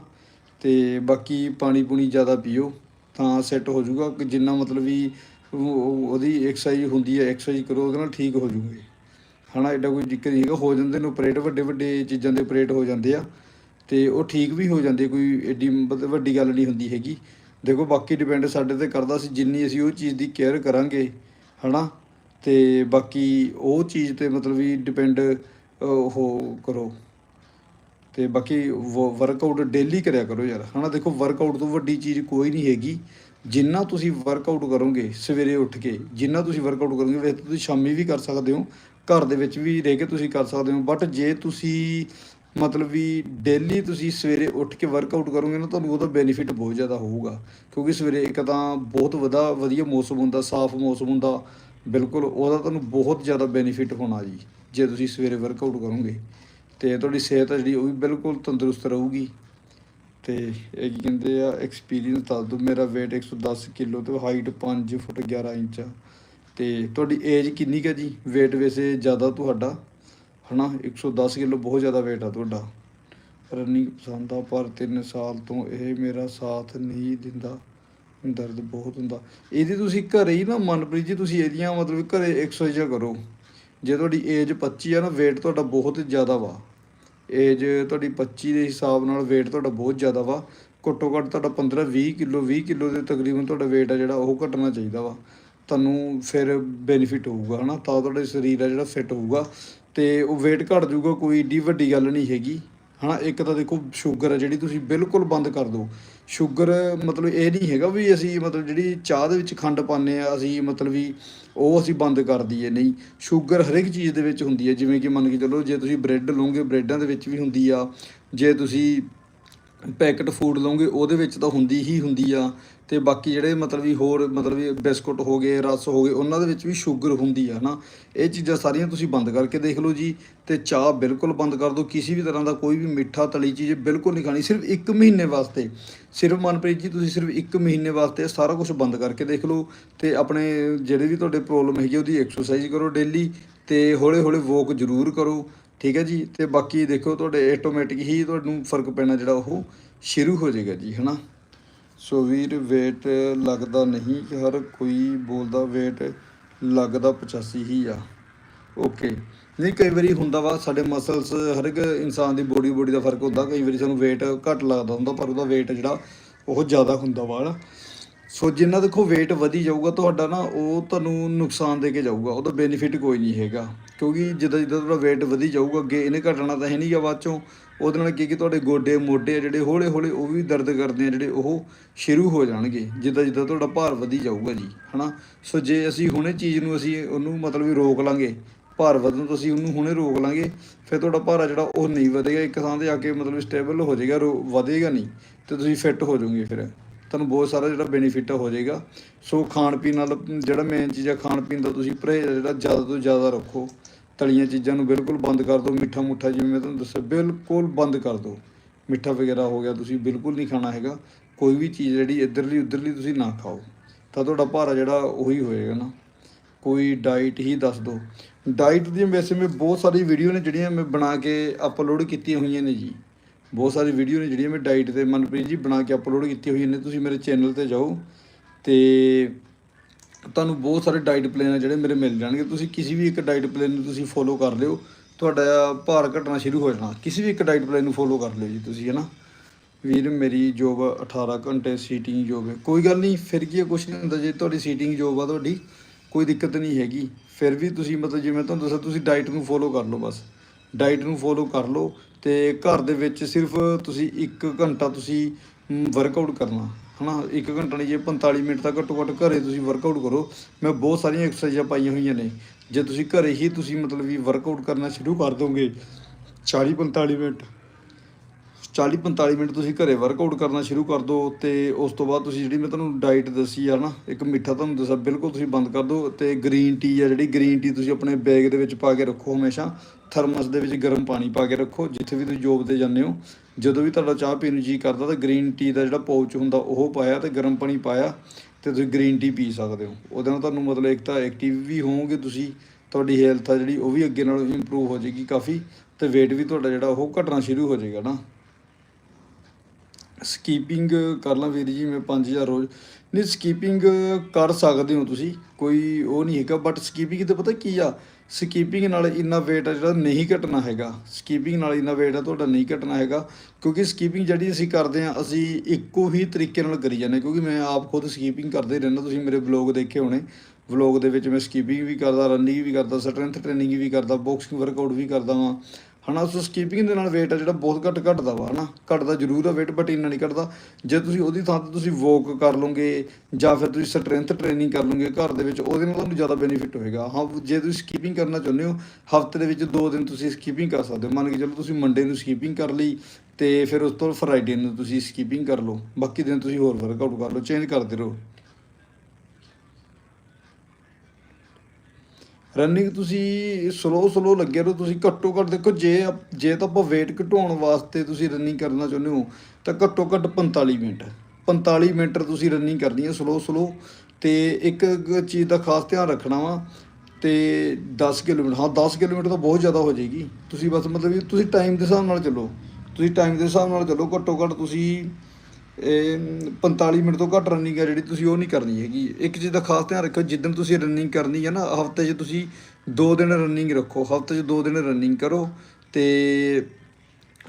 ਤੇ ਬਾਕੀ ਪਾਣੀ ਪੂਣੀ ਜ਼ਿਆਦਾ ਪੀਓ, ਤਾਂ ਸੈੱਟ ਹੋ ਜਾਊਗਾ। ਕਿ ਜਿੰਨਾ ਮਤਲਬ ਵੀ ਉਹਦੀ ਐਕਸਰਸਾਈਜ਼ ਹੁੰਦੀ ਹੈ ਐਕਸਰਸਾਈਜ਼ ਕਰੋ, ਉਹਦੇ ਨਾਲ ਠੀਕ ਹੋ ਜੂਗੇ ਹਨਾ? ਐਡਾ ਕੋਈ ਦਿੱਕਤ ਨਹੀਂ ਹੈਗਾ। ਹੋ ਜਾਂਦੇ ਨੇ ਆਪਰੇਟ ਵੱਡੇ ਵੱਡੇ ਚੀਜ਼ਾਂ ਦੇ ਆਪਰੇਟ ਹੋ ਜਾਂਦੇ ਆ। ਤੇ ਉਹ ਠੀਕ ਵੀ ਹੋ ਜਾਂਦੇ ਕੋਈ ਐਡੀ ਮਤਲਬ ਵੱਡੀ ਗੱਲ ਨਹੀਂ ਹੁੰਦੀ ਹੈਗੀ। ਦੇਖੋ, ਬਾਕੀ ਡਿਪੈਂਡ ਸਾਡੇ ਤੇ ਕਰਦਾ ਸੀ, ਜਿੰਨੀ ਅਸੀਂ ਉਹ ਚੀਜ਼ ਦੀ ਕੇਅਰ ਕਰਾਂਗੇ, ਹਨਾ? ਤੇ ਬਾਕੀ ਉਹ ਚੀਜ਼ ਤੇ ਮਤਲਬ ਵੀ ਡਿਪੈਂਡ ਉਹ ਕਰੋ। ਤੇ ਬਾਕੀ ਵਰਕਆਊਟ ਡੇਲੀ ਕਰਿਆ ਕਰੋ ਯਾਰ, ਹਨਾ? ਦੇਖੋ ਵਰਕਆਊਟ ਤੋਂ ਵੱਡੀ ਚੀਜ਼ ਕੋਈ ਨਹੀਂ ਹੈਗੀ। ਜਿੰਨਾ ਤੁਸੀਂ ਵਰਕਆਊਟ ਕਰੋਗੇ ਸਵੇਰੇ ਉੱਠ ਕੇ, ਜਿੰਨਾ ਤੁਸੀਂ ਵਰਕਆਊਟ ਕਰੋਗੇ, ਵੈਸੇ ਤੁਸੀਂ ਸ਼ਾਮੀ ਵੀ ਕਰ ਸਕਦੇ ਹੋ, ਘਰ ਦੇ ਵਿੱਚ ਵੀ ਰਹਿ ਕੇ ਤੁਸੀਂ ਕਰ ਸਕਦੇ ਹੋ ਬਟ ਜੇ ਤੁਸੀਂ ਮਤਲਬ ਵੀ ਡੇਲੀ ਤੁਸੀਂ ਸਵੇਰੇ ਉੱਠ ਕੇ ਵਰਕਆਊਟ ਕਰੋਗੇ ਨਾ, ਤੁਹਾਨੂੰ ਉਹਦਾ ਬੈਨੀਫਿਟ ਬਹੁਤ ਜ਼ਿਆਦਾ ਹੋਊਗਾ। ਕਿਉਂਕਿ ਸਵੇਰੇ ਇੱਕ ਤਾਂ ਬਹੁਤ ਵਧਾ, ਵਧੀਆ ਮੌਸਮ ਹੁੰਦਾ, ਸਾਫ਼ ਮੌਸਮ ਹੁੰਦਾ। ਬਿਲਕੁਲ ਉਹਦਾ ਤੁਹਾਨੂੰ ਬਹੁਤ ਜ਼ਿਆਦਾ ਬੈਨੀਫਿਟ ਹੋਣਾ ਜੀ, ਜੇ ਤੁਸੀਂ ਸਵੇਰੇ ਵਰਕਆਊਟ ਕਰੋਗੇ। ਤੇ ਤੁਹਾਡੀ ਸਿਹਤ ਆ ਜਿਹੜੀ ਉਹ ਵੀ ਬਿਲਕੁਲ ਤੰਦਰੁਸਤ ਰਹੂਗੀ। ਤੇ ਇਹ ਕੀ ਕਹਿੰਦੇ ਆ ਐਕਸਪੀਰੀਅੰਸ ਦੱਸ ਦੋ ਮੇਰਾ weight 110 ਕਿਲੋ ਤੇ ਹਾਈਟ 5 ਫੁੱਟ 11 ਇੰਚ ਆ। ਤੇ ਤੁਹਾਡੀ ਏਜ ਕਿੰਨੀ ਕੁ ਹੈ ਜੀ? weight ਵੈਸੇ ਜ਼ਿਆਦਾ ਤੁਹਾਡਾ? ਹਨਾ 110 ਕਿਲੋ ਬਹੁਤ ਜ਼ਿਆਦਾ weight ਆ ਤੁਹਾਡਾ। ਰਨਿੰਗ ਪਸੰਦ ਆ, ਪਰ 3 ਸਾਲ ਤੋਂ ਇਹ ਮੇਰਾ ਸਾਥ ਨਹੀਂ ਦਿੰਦਾ। ਦਰਦ ਬਹੁਤ ਹੁੰਦਾ। ਇਹਦੀ ਤੁਸੀਂ ਘਰੇ ਹੀ ਨਾ ਮਨਪ੍ਰੀਤ ਜੀ, ਤੁਸੀਂ ਇਹਦੀਆਂ ਮਤਲਬ ਘਰੇ ਐਕਸਰਸਾਈਜ਼ਾਂ ਕਰੋ। ਜੇ ਤੁਹਾਡੀ ਏਜ 25 ਆ ਨਾ, weight ਤੁਹਾਡਾ ਬਹੁਤ ਜ਼ਿਆਦਾ ਵਾ। ਏਜ ਤੁਹਾਡੀ 25 ਦੇ ਹਿਸਾਬ ਨਾਲ weight ਤੁਹਾਡਾ ਬਹੁਤ ਜ਼ਿਆਦਾ ਵਾ। ਘੱਟੋ ਘੱਟ ਤੁਹਾਡਾ 15 20 ਕਿਲੋ 20 ਕਿਲੋ ਦੇ ਤਕਰੀਬਨ ਤੁਹਾਡਾ weight ਆ ਜਿਹੜਾ, ਉਹ ਘਟਣਾ ਚਾਹੀਦਾ ਵਾ। ਤੁਹਾਨੂੰ ਫਿਰ ਬੈਨੀਫਿਟ ਹੋਊਗਾ ਹਨਾ, ਤਾਂ ਤੁਹਾਡੇ ਸਰੀਰ ਆ ਜਿਹੜਾ ਫਿੱਟ ਹੋਊਗਾ। ਤੇ ਉਹ weight ਘਟ ਜਾਊਗਾ, ਕੋਈ ਏਡੀ ਵੱਡੀ ਗੱਲ ਨਹੀਂ ਹੈਗੀ। ਹਨਾ, ਇੱਕ ਤਾਂ ਦੇਖੋ ਸ਼ੂਗਰ ਹੈ ਜਿਹੜੀ ਤੁਸੀਂ ਬਿਲਕੁਲ ਬੰਦ ਕਰ ਦਿਓ। ਸ਼ੂਗਰ ਮਤਲਬ ਇਹ ਨਹੀਂ ਹੈਗਾ ਵੀ ਅਸੀਂ ਮਤਲਬ ਜਿਹੜੀ ਚਾਹ ਦੇ ਵਿੱਚ ਖੰਡ ਪਾਉਂਦੇ ਆ ਅਸੀਂ ਮਤਲਬ ਵੀ ਉਹ ਅਸੀਂ ਬੰਦ ਕਰ ਦਈਏ, ਨਹੀਂ। ਸ਼ੂਗਰ ਹਰ ਇੱਕ ਚੀਜ਼ ਦੇ ਵਿੱਚ ਹੁੰਦੀ ਹੈ, ਜਿਵੇਂ ਕਿ ਮੰਨ ਕੇ ਚੱਲੋ, ਜੇ ਤੁਸੀਂ ਬ੍ਰੈਡ ਲਓਗੇ ਬ੍ਰੈਡਾਂ ਦੇ ਵਿੱਚ ਵੀ ਹੁੰਦੀ ਆ। ਜੇ ਤੁਸੀਂ ਪੈਕਟ ਫੂਡ ਲਓਗੇ, ਉਹਦੇ ਵਿੱਚ ਤਾਂ ਹੁੰਦੀ ਹੀ ਹੁੰਦੀ ਆ। ਤੇ ਬਾਕੀ ਜਿਹੜੇ ਮਤਲਬ ਵੀ ਹੋਰ, ਮਤਲਬ ਵੀ ਬਿਸਕੁਟ ਹੋ ਗਏ, ਰਸ ਹੋ ਗਏ, ਉਹਨਾਂ ਦੇ ਵਿੱਚ ਵੀ ਸ਼ੂਗਰ ਹੁੰਦੀ ਆ ਨਾ। ਇਹ ਚੀਜ਼ਾਂ ਸਾਰੀਆਂ ਤੁਸੀਂ ਬੰਦ ਕਰਕੇ ਦੇਖ ਲਓ ਜੀ। ਤੇ ਚਾਹ ਬਿਲਕੁਲ ਬੰਦ ਕਰ ਦਿਓ। ਕਿਸੇ ਵੀ ਤਰ੍ਹਾਂ ਦਾ ਕੋਈ ਵੀ ਮਿੱਠਾ, ਤਲੀ ਚੀਜ਼ ਬਿਲਕੁਲ ਨਹੀਂ ਖਾਣੀ। ਸਿਰਫ 1 ਮਹੀਨੇ ਵਾਸਤੇ। ਸਿਰਫ ਮਨਪ੍ਰੀਤ ਜੀ, ਤੁਸੀਂ ਸਿਰਫ 1 ਮਹੀਨੇ ਵਾਸਤੇ ਸਾਰਾ ਕੁਝ ਬੰਦ ਕਰਕੇ ਦੇਖ ਲਓ। ਤੇ ਆਪਣੇ ਜਿਹੜੇ ਵੀ ਤੁਹਾਡੇ ਪ੍ਰੋਬਲਮ ਹੈਗੀ ਉਹਦੀ ਐਕਸਰਸਾਈਜ਼ ਕਰੋ ਡੇਲੀ ਤੇ ਹੌਲੇ ਹੌਲੇ ਵੋਕ ਜ਼ਰੂਰ ਕਰੋ। ਠੀਕ ਹੈ ਜੀ, ਤੇ ਬਾਕੀ ਦੇਖੋ ਤੁਹਾਡੇ ਆਟੋਮੈਟਿਕ ਹੀ ਤੁਹਾਨੂੰ ਫ਼ਰਕ ਪੈਣਾ ਜਿਹੜਾ ਉਹ ਸ਼ੁਰੂ ਹੋ ਜਾਏਗਾ ਜੀ, ਹਨਾ? ਸੋ ਵੀਰ, weight ਲੱਗਦਾ ਨਹੀਂ ਕਿ ਹਰ ਕੋਈ ਬੋਲਦਾ weight ਲੱਗਦਾ 85 ਹੀ ਆ। ਓਕੇ ਨਹੀਂ, ਕਈ ਵਾਰੀ ਹੁੰਦਾ ਵਾ, ਸਾਡੇ ਮਸਲਸ ਹਰ ਇੱਕ ਇਨਸਾਨ ਦੀ ਬੋਡੀ ਬੋਡੀ ਦਾ ਫ਼ਰਕ ਹੁੰਦਾ, ਕਈ ਵਾਰੀ ਸਾਨੂੰ weight ਘੱਟ ਲੱਗਦਾ ਹੁੰਦਾ, ਪਰ ਉਹਦਾ weight ਜਿਹੜਾ ਉਹ ਜ਼ਿਆਦਾ ਹੁੰਦਾ ਵਾ। ਨਾ ਸੋ ਜਿੰਨਾ ਦੇਖੋ weight ਵਧੀ ਜਾਊਗਾ, ਤੁਹਾਡਾ ਨਾ ਉਹ ਤੁਹਾਨੂੰ ਨੁਕਸਾਨ ਦੇ ਕੇ ਜਾਊਗਾ, ਉਹਦਾ ਬੈਨੀਫਿਟ ਕੋਈ ਨਹੀਂ ਹੈਗਾ। ਕਿਉਂਕਿ ਜਿੱਦਾਂ ਜਿੱਦਾਂ ਤੁਹਾਡਾ weight ਵਧੀ ਜਾਊਗਾ, ਅੱਗੇ ਇਹਨੇ ਘਟਣਾ ਤਾਂ ਹੈ ਨਹੀਂ ਗਾ ਬਾਅਦ ਚੋਂ। ਉਹਦੇ ਨਾਲ ਕੀ ਕਿ ਤੁਹਾਡੇ ਗੋਡੇ, ਮੋਢੇ ਆ ਜਿਹੜੇ ਹੌਲੇ ਹੌਲੇ ਉਹ ਵੀ ਦਰਦ ਕਰਦੇ ਆ, ਜਿਹੜੇ ਉਹ ਸ਼ੁਰੂ ਹੋ ਜਾਣਗੇ, ਜਿੱਦਾਂ ਜਿੱਦਾਂ ਤੁਹਾਡਾ ਭਾਰ ਵਧੀ ਜਾਊਗਾ ਜੀ, ਹਨਾ? ਸੋ ਜੇ ਅਸੀਂ ਹੁਣੇ ਚੀਜ਼ ਨੂੰ ਅਸੀਂ ਉਹਨੂੰ ਮਤਲਬ ਵੀ ਰੋਕ ਲਾਂਗੇ, ਭਾਰ ਵਧਣ ਤੋਂ ਅਸੀਂ ਉਹਨੂੰ ਹੁਣੇ ਰੋਕ ਲਾਂਗੇ, ਫਿਰ ਤੁਹਾਡਾ ਭਾਰ ਆ ਜਿਹੜਾ ਉਹ ਨਹੀਂ ਵਧੇਗਾ, ਇੱਕ ਥਾਂ ਤੇ ਆ ਕੇ ਮਤਲਬ ਸਟੇਬਲ ਹੋ ਜਾਏਗਾ, ਰੋ- ਵਧੇਗਾ ਨਹੀਂ, ਤੇ ਤੁਸੀਂ ਫਿੱਟ ਹੋ ਜਾਓਗੇ ਫਿਰ। ਤੁਹਾਨੂੰ ਬਹੁਤ ਸਾਰਾ ਜਿਹੜਾ ਬੈਨੀਫਿਟ ਹੋ ਜਾਏਗਾ। ਸੋ ਖਾਣ ਪੀਣ ਨਾਲ ਜਿਹੜਾ ਮੇਨ ਚੀਜ਼ ਆ, ਖਾਣ ਪੀਣ ਦਾ ਤੁਸੀਂ ਪਰਹੇਜ਼ ਜਿਹੜਾ, ਜ਼ਿਆਦਾ ਤੋਂ ਜ਼ਿਆਦਾ ਰੱਖੋ। ਤਲੀਆਂ ਚੀਜ਼ਾਂ ਨੂੰ ਬਿਲਕੁਲ ਬੰਦ ਕਰ ਦਿਓ, ਮਿੱਠਾ ਮੁੱਠਾ ਜਿਵੇਂ ਮੈਂ ਤੁਹਾਨੂੰ ਦੱਸਿਆ, ਬਿਲਕੁਲ ਬੰਦ ਕਰ ਦਿਓ। ਮਿੱਠਾ ਵਗੈਰਾ ਹੋ ਗਿਆ, ਤੁਸੀਂ ਬਿਲਕੁਲ ਨਹੀਂ ਖਾਣਾ ਹੈਗਾ। ਕੋਈ ਵੀ ਚੀਜ਼ ਜਿਹੜੀ ਇੱਧਰਲੀ, ਉੱਧਰਲੀ ਤੁਸੀਂ ਨਾ ਖਾਓ। ਤਾਂ ਤੁਹਾਡਾ ਭਾਰਾ ਜਿਹੜਾ, ਉਹੀ ਹੋਏਗਾ ਨਾ। ਕੋਈ ਡਾਈਟ ਹੀ ਦੱਸ ਦਿਓ। ਡਾਈਟ ਦੀ ਵੈਸੇ ਮੈਂ ਬਹੁਤ ਸਾਰੀ ਵੀਡੀਓ ਨੇ ਜਿਹੜੀਆਂ ਮੈਂ ਬਣਾ ਕੇ ਅਪਲੋਡ ਕੀਤੀਆਂ ਹੋਈਆਂ ਨੇ ਜੀ। ਬਹੁਤ ਸਾਰੀ ਵੀਡੀਓ ਨੇ ਜਿਹੜੀਆਂ ਮੈਂ ਡਾਈਟ ਤੇ ਮਨਪ੍ਰੀਤ ਜੀ ਬਣਾ ਕੇ ਅਪਲੋਡ ਕੀਤੀਆਂ ਹੋਈਆਂ ਨੇ ਤੁਸੀਂ ਮੇਰੇ ਚੈਨਲ ਤੇ ਜਾਓ ਤੇ ਤੁਹਾਨੂੰ ਬਹੁਤ ਸਾਰੇ ਡਾਈਟ ਪਲਾਨ ਆ ਜਿਹੜੇ ਮੇਰੇ ਮਿਲ ਜਾਣਗੇ। ਤੁਸੀਂ ਕਿਸੇ ਵੀ ਇੱਕ ਡਾਈਟ ਪਲਾਨ ਨੂੰ ਤੁਸੀਂ ਫੋਲੋ ਕਰ ਲਿਓ ਤੁਹਾਡਾ ਭਾਰ ਘਟਣਾ ਸ਼ੁਰੂ ਹੋ ਜਾਣਾ। ਕਿਸੇ ਵੀ ਇੱਕ ਡਾਈਟ ਪਲਾਨ ਨੂੰ ਫੋਲੋ ਕਰ ਲਿਓ ਜੀ ਤੁਸੀਂ ਹਨਾ ਵੀਰ ਮੇਰੀ ਜੋਬ 18 ਘੰਟੇ ਸੀਟਿੰਗ ਜੋਬ ਹੈ। ਕੋਈ ਗੱਲ ਨਹੀਂ ਫਿਰ ਕੀ ਹੈ, ਕੁਛ ਨਹੀਂ ਹੁੰਦਾ ਜੇ ਤੁਹਾਡੀ ਸੀਟਿੰਗ ਜੋਬ ਆ ਤੁਹਾਡੀ ਕੋਈ ਦਿੱਕਤ ਨਹੀਂ ਹੈਗੀ। ਫਿਰ ਵੀ ਤੁਸੀਂ ਮਤਲਬ ਜਿਵੇਂ ਤੁਹਾਨੂੰ ਦੱਸਿਆ ਤੁਸੀਂ ਡਾਈਟ ਨੂੰ ਫੋਲੋ ਕਰ ਲਓ ਬਸ। ਡਾਈਟ ਨੂੰ ਫੋਲੋ ਕਰ ਲਓ ਤੇ ਘਰ ਦੇ ਵਿੱਚ ਸਿਰਫ ਤੁਸੀਂ 1 ਘੰਟਾ ਤੁਸੀਂ ਵਰਕਆਊਟ ਕਰਨਾ, ਹਨਾ? 1 ਘੰਟਾ ਨਹੀਂ, ਜੇ 45 ਮਿੰਟ ਤੱਕ ਘੱਟੋ ਘੱਟ ਘਰੇ ਤੁਸੀਂ ਵਰਕਆਊਟ ਕਰੋ। ਮੈਂ ਬਹੁਤ ਸਾਰੀਆਂ ਐਕਸਰਸਾਈਜ਼ਾਂ ਪਾਈਆਂ ਹੋਈਆਂ ਨੇ। ਜੇ ਤੁਸੀਂ ਘਰੇ ਹੀ ਤੁਸੀਂ ਮਤਲਬ ਵੀ ਵਰਕਆਊਟ ਕਰਨਾ ਸ਼ੁਰੂ ਕਰ ਦੋਗੇ 40 45 ਮਿੰਟ 40 45 ਮਿੰਟ ਤੁਸੀਂ ਘਰੇ ਵਰਕਆਊਟ ਕਰਨਾ ਸ਼ੁਰੂ ਕਰ ਦਿਓ ਤੇ ਉਸ ਤੋਂ ਬਾਅਦ ਤੁਸੀਂ ਜਿਹੜੀ ਮੈਂ ਤੁਹਾਨੂੰ ਡਾਈਟ ਦੱਸੀ ਆ ਨਾ, ਇੱਕ ਮਿੱਠਾ ਤੁਹਾਨੂੰ ਦੱਸਿਆ ਬਿਲਕੁਲ ਤੁਸੀਂ ਬੰਦ ਕਰ ਦਿਓ ਤੇ ਗ੍ਰੀਨ ਟੀ ਆ ਜਿਹੜੀ ਗ੍ਰੀਨ ਟੀ ਤੁਸੀਂ ਆਪਣੇ ਬੈਗ ਦੇ ਵਿੱਚ ਪਾ ਕੇ ਰੱਖੋ ਹਮੇਸ਼ਾ। ਥਰਮਸ ਦੇ ਵਿੱਚ ਗਰਮ ਪਾਣੀ ਪਾ ਕੇ ਰੱਖੋ, ਜਿੱਥੇ ਵੀ ਤੁਸੀਂ ਜੋਬ ਤੇ ਜਾਂਦੇ ਹੋ। ਜਦੋਂ ਵੀ ਤੁਹਾਡਾ ਚਾਹ ਪੀਣ ਨੂੰ ਜੀ ਕਰਦਾ, ਤਾਂ ਗ੍ਰੀਨ ਟੀ ਦਾ ਜਿਹੜਾ ਪਾਊਚ ਹੁੰਦਾ, ਉਹ ਪਾਇਆ ਤੇ ਗਰਮ ਪਾਣੀ ਪਾਇਆ ਤੇ ਤੁਸੀਂ ਗ੍ਰੀਨ ਟੀ ਪੀ ਸਕਦੇ ਹੋ। ਉਹਦੇ ਨਾਲ ਤੁਹਾਨੂੰ ਮਤਲਬ ਇੱਕ ਤਾਂ ਐਕਟਿਵ ਵੀ ਹੋਵੋਗੇ ਤੁਸੀਂ ਤੁਹਾਡੀ ਹੈਲਥ ਆ ਜਿਹੜੀ, ਉਹ ਵੀ ਅੱਗੇ ਨਾਲੋਂ ਇੰਪਰੂਵ ਹੋ ਜਾਏਗੀ ਕਾਫੀ ਤੇ weight ਵੀ ਤੁਹਾਡਾ ਜਿਹੜਾ, ਉਹ ਘਟਣਾ ਸ਼ੁਰੂ ਹੋ ਜਾਏਗਾ ਨਾ। ਸਕੀਪਿੰਗ ਕਰ ਲਾਂ ਵੀਰ ਜੀ, ਮੈਂ 5000 ਰੋਜ਼ ਨਹੀਂ ਸਕੀਪਿੰਗ ਕਰ ਸਕਦੇ ਹੋ ਤੁਸੀਂ, ਕੋਈ ਉਹ ਨਹੀਂ ਹੈਗਾ ਬਟ ਸਕੀਪਿੰਗ ਤੇ ਪਤਾ ਕੀ ਆ? ਸਕੀਪਿੰਗ ਨਾਲ ਇੰਨਾ weight ਆ ਜਿਹੜਾ ਨਹੀਂ ਘਟਣਾ ਹੈਗਾ। ਸਕੀਪਿੰਗ ਨਾਲ ਇੰਨਾ weight ਆ ਤੁਹਾਡਾ ਨਹੀਂ ਘਟਣਾ ਹੈਗਾ, ਕਿਉਂਕਿ ਸਕੀਪਿੰਗ ਜਿਹੜੀ ਅਸੀਂ ਕਰਦੇ ਆ ਅਸੀਂ ਇੱਕੋ ਹੀ ਤਰੀਕੇ ਨਾਲ ਕਰੀ ਜਾਂਦੇ ਕਿਉਂਕਿ ਮੈਂ ਆਪ ਖੁਦ ਸਕੀਪਿੰਗ ਕਰਦੇ ਰਹਿੰਦਾ, ਤੁਸੀਂ ਮੇਰੇ ਵਲੌਗ ਦੇਖੇ ਹੋਣੇ। ਵਲੌਗ ਦੇ ਵਿੱਚ ਮੈਂ ਸਕੀਪਿੰਗ ਵੀ ਕਰਦਾ ਰਨਿੰਗ ਵੀ ਕਰਦਾ ਸਟਰੈਂਥ ਟ੍ਰੇਨਿੰਗ ਵੀ ਕਰਦਾ ਬਾਕਸਿੰਗ ਵਰਕਆਊਟ ਵੀ ਕਰਦਾ ਵਾਂ। ਹਨਾ, ਉਸ ਸਕੀਪਿੰਗ ਦੇ ਨਾਲ weight ਆ ਜਿਹੜਾ ਬਹੁਤ ਘੱਟ ਘਟਦਾ ਵਾ, ਹਨਾ। ਘਟਦਾ ਜ਼ਰੂਰ ਆ weight ਬਟ ਇੰਨਾ ਨਹੀਂ ਘਟਦਾ। ਜੇ ਤੁਸੀਂ ਉਹਦੀ ਥਾਂ ਤੇ ਤੁਸੀਂ ਵੋਕ ਕਰ ਲਓਗੇ, ਜਾਂ ਫਿਰ ਤੁਸੀਂ ਸਟਰੈਂਥ ਟ੍ਰੇਨਿੰਗ ਕਰ ਲਓਗੇ ਘਰ ਦੇ ਵਿੱਚ, ਉਹਦੇ ਨਾਲ ਤੁਹਾਨੂੰ ਜ਼ਿਆਦਾ ਬੈਨੀਫਿਟ ਹੋਏਗਾ। ਹਾਂ, ਜੇ ਤੁਸੀਂ ਸਕੀਪਿੰਗ ਕਰਨਾ ਚਾਹੁੰਦੇ ਹੋ, ਹਫ਼ਤੇ ਦੇ ਵਿੱਚ ਦੋ ਦਿਨ ਤੁਸੀਂ ਸਕੀਪਿੰਗ ਕਰ ਸਕਦੇ ਹੋ। ਮੰਨ ਕੇ ਚਲੋ ਤੁਸੀਂ ਮੰਡੇ ਨੂੰ ਸਕੀਪਿੰਗ ਕਰ ਲਈ, ਤੇ ਫਿਰ ਉਸ ਤੋਂ ਫਰਾਈਡੇ ਨੂੰ ਤੁਸੀਂ ਸਕੀਪਿੰਗ ਕਰ ਲਓ। ਬਾਕੀ ਦਿਨ ਤੁਸੀਂ ਹੋਰ ਵਰਕਆਊਟ ਕਰ ਲਓ ਚੇਂਜ ਕਰਦੇ ਰਹੋ। ਰਨਿੰਗ ਤੁਸੀਂ ਸਲੋ ਸਲੋ ਲੱਗੇ ਰਹੋ, ਤੁਸੀਂ ਘੱਟੋ ਘੱਟ ਦੇਖੋ, ਜੇ ਜੇ ਤਾਂ ਆਪਾਂ weight ਘਟਾਉਣ ਵਾਸਤੇ ਤੁਸੀਂ ਰਨਿੰਗ ਕਰਨਾ ਚਾਹੁੰਦੇ ਹੋ, ਤਾਂ ਘੱਟੋ ਘੱਟ 45 ਮਿੰਟ। 45 ਮਿੰਟ ਤੁਸੀਂ ਰਨਿੰਗ ਕਰਨੀ ਹੈ ਸਲੋ ਸਲੋ ਤੇ ਇੱਕ ਚੀਜ਼ ਦਾ ਖਾਸ ਧਿਆਨ ਰੱਖਣਾ ਵਾ ਤੇ 10 ਕਿਲੋਮੀਟਰ, ਹਾਂ 10 ਕਿਲੋਮੀਟਰ ਤਾਂ ਬਹੁਤ ਜ਼ਿਆਦਾ ਹੋ ਜਾਏਗੀ। ਤੁਸੀਂ ਬਸ ਮਤਲਬ ਵੀ ਤੁਸੀਂ ਟਾਈਮ ਦੇ ਹਿਸਾਬ ਨਾਲ ਚੱਲੋ, ਤੁਸੀਂ ਟਾਈਮ ਦੇ ਹਿਸਾਬ ਨਾਲ ਚੱਲੋ, ਘੱਟੋ ਘੱਟ ਤੁਸੀਂ 45 ਮਿੰਟ ਤੋਂ ਘੱਟ ਰਨਿੰਗ ਹੈ ਜਿਹੜੀ ਤੁਸੀਂ ਉਹ ਨਹੀਂ ਕਰਨੀ ਹੈਗੀ। ਇੱਕ ਚੀਜ਼ ਦਾ ਖਾਸ ਧਿਆਨ ਰੱਖੋ ਜਿੱਦਣ ਤੁਸੀਂ ਰਨਿੰਗ ਕਰਨੀ ਹੈ ਨਾ, ਹਫ਼ਤੇ 'ਚ ਤੁਸੀਂ 2 ਦਿਨ ਰਨਿੰਗ ਰੱਖੋ, ਹਫ਼ਤੇ 'ਚ 2 ਦਿਨ ਰਨਿੰਗ ਕਰੋ ਤੇ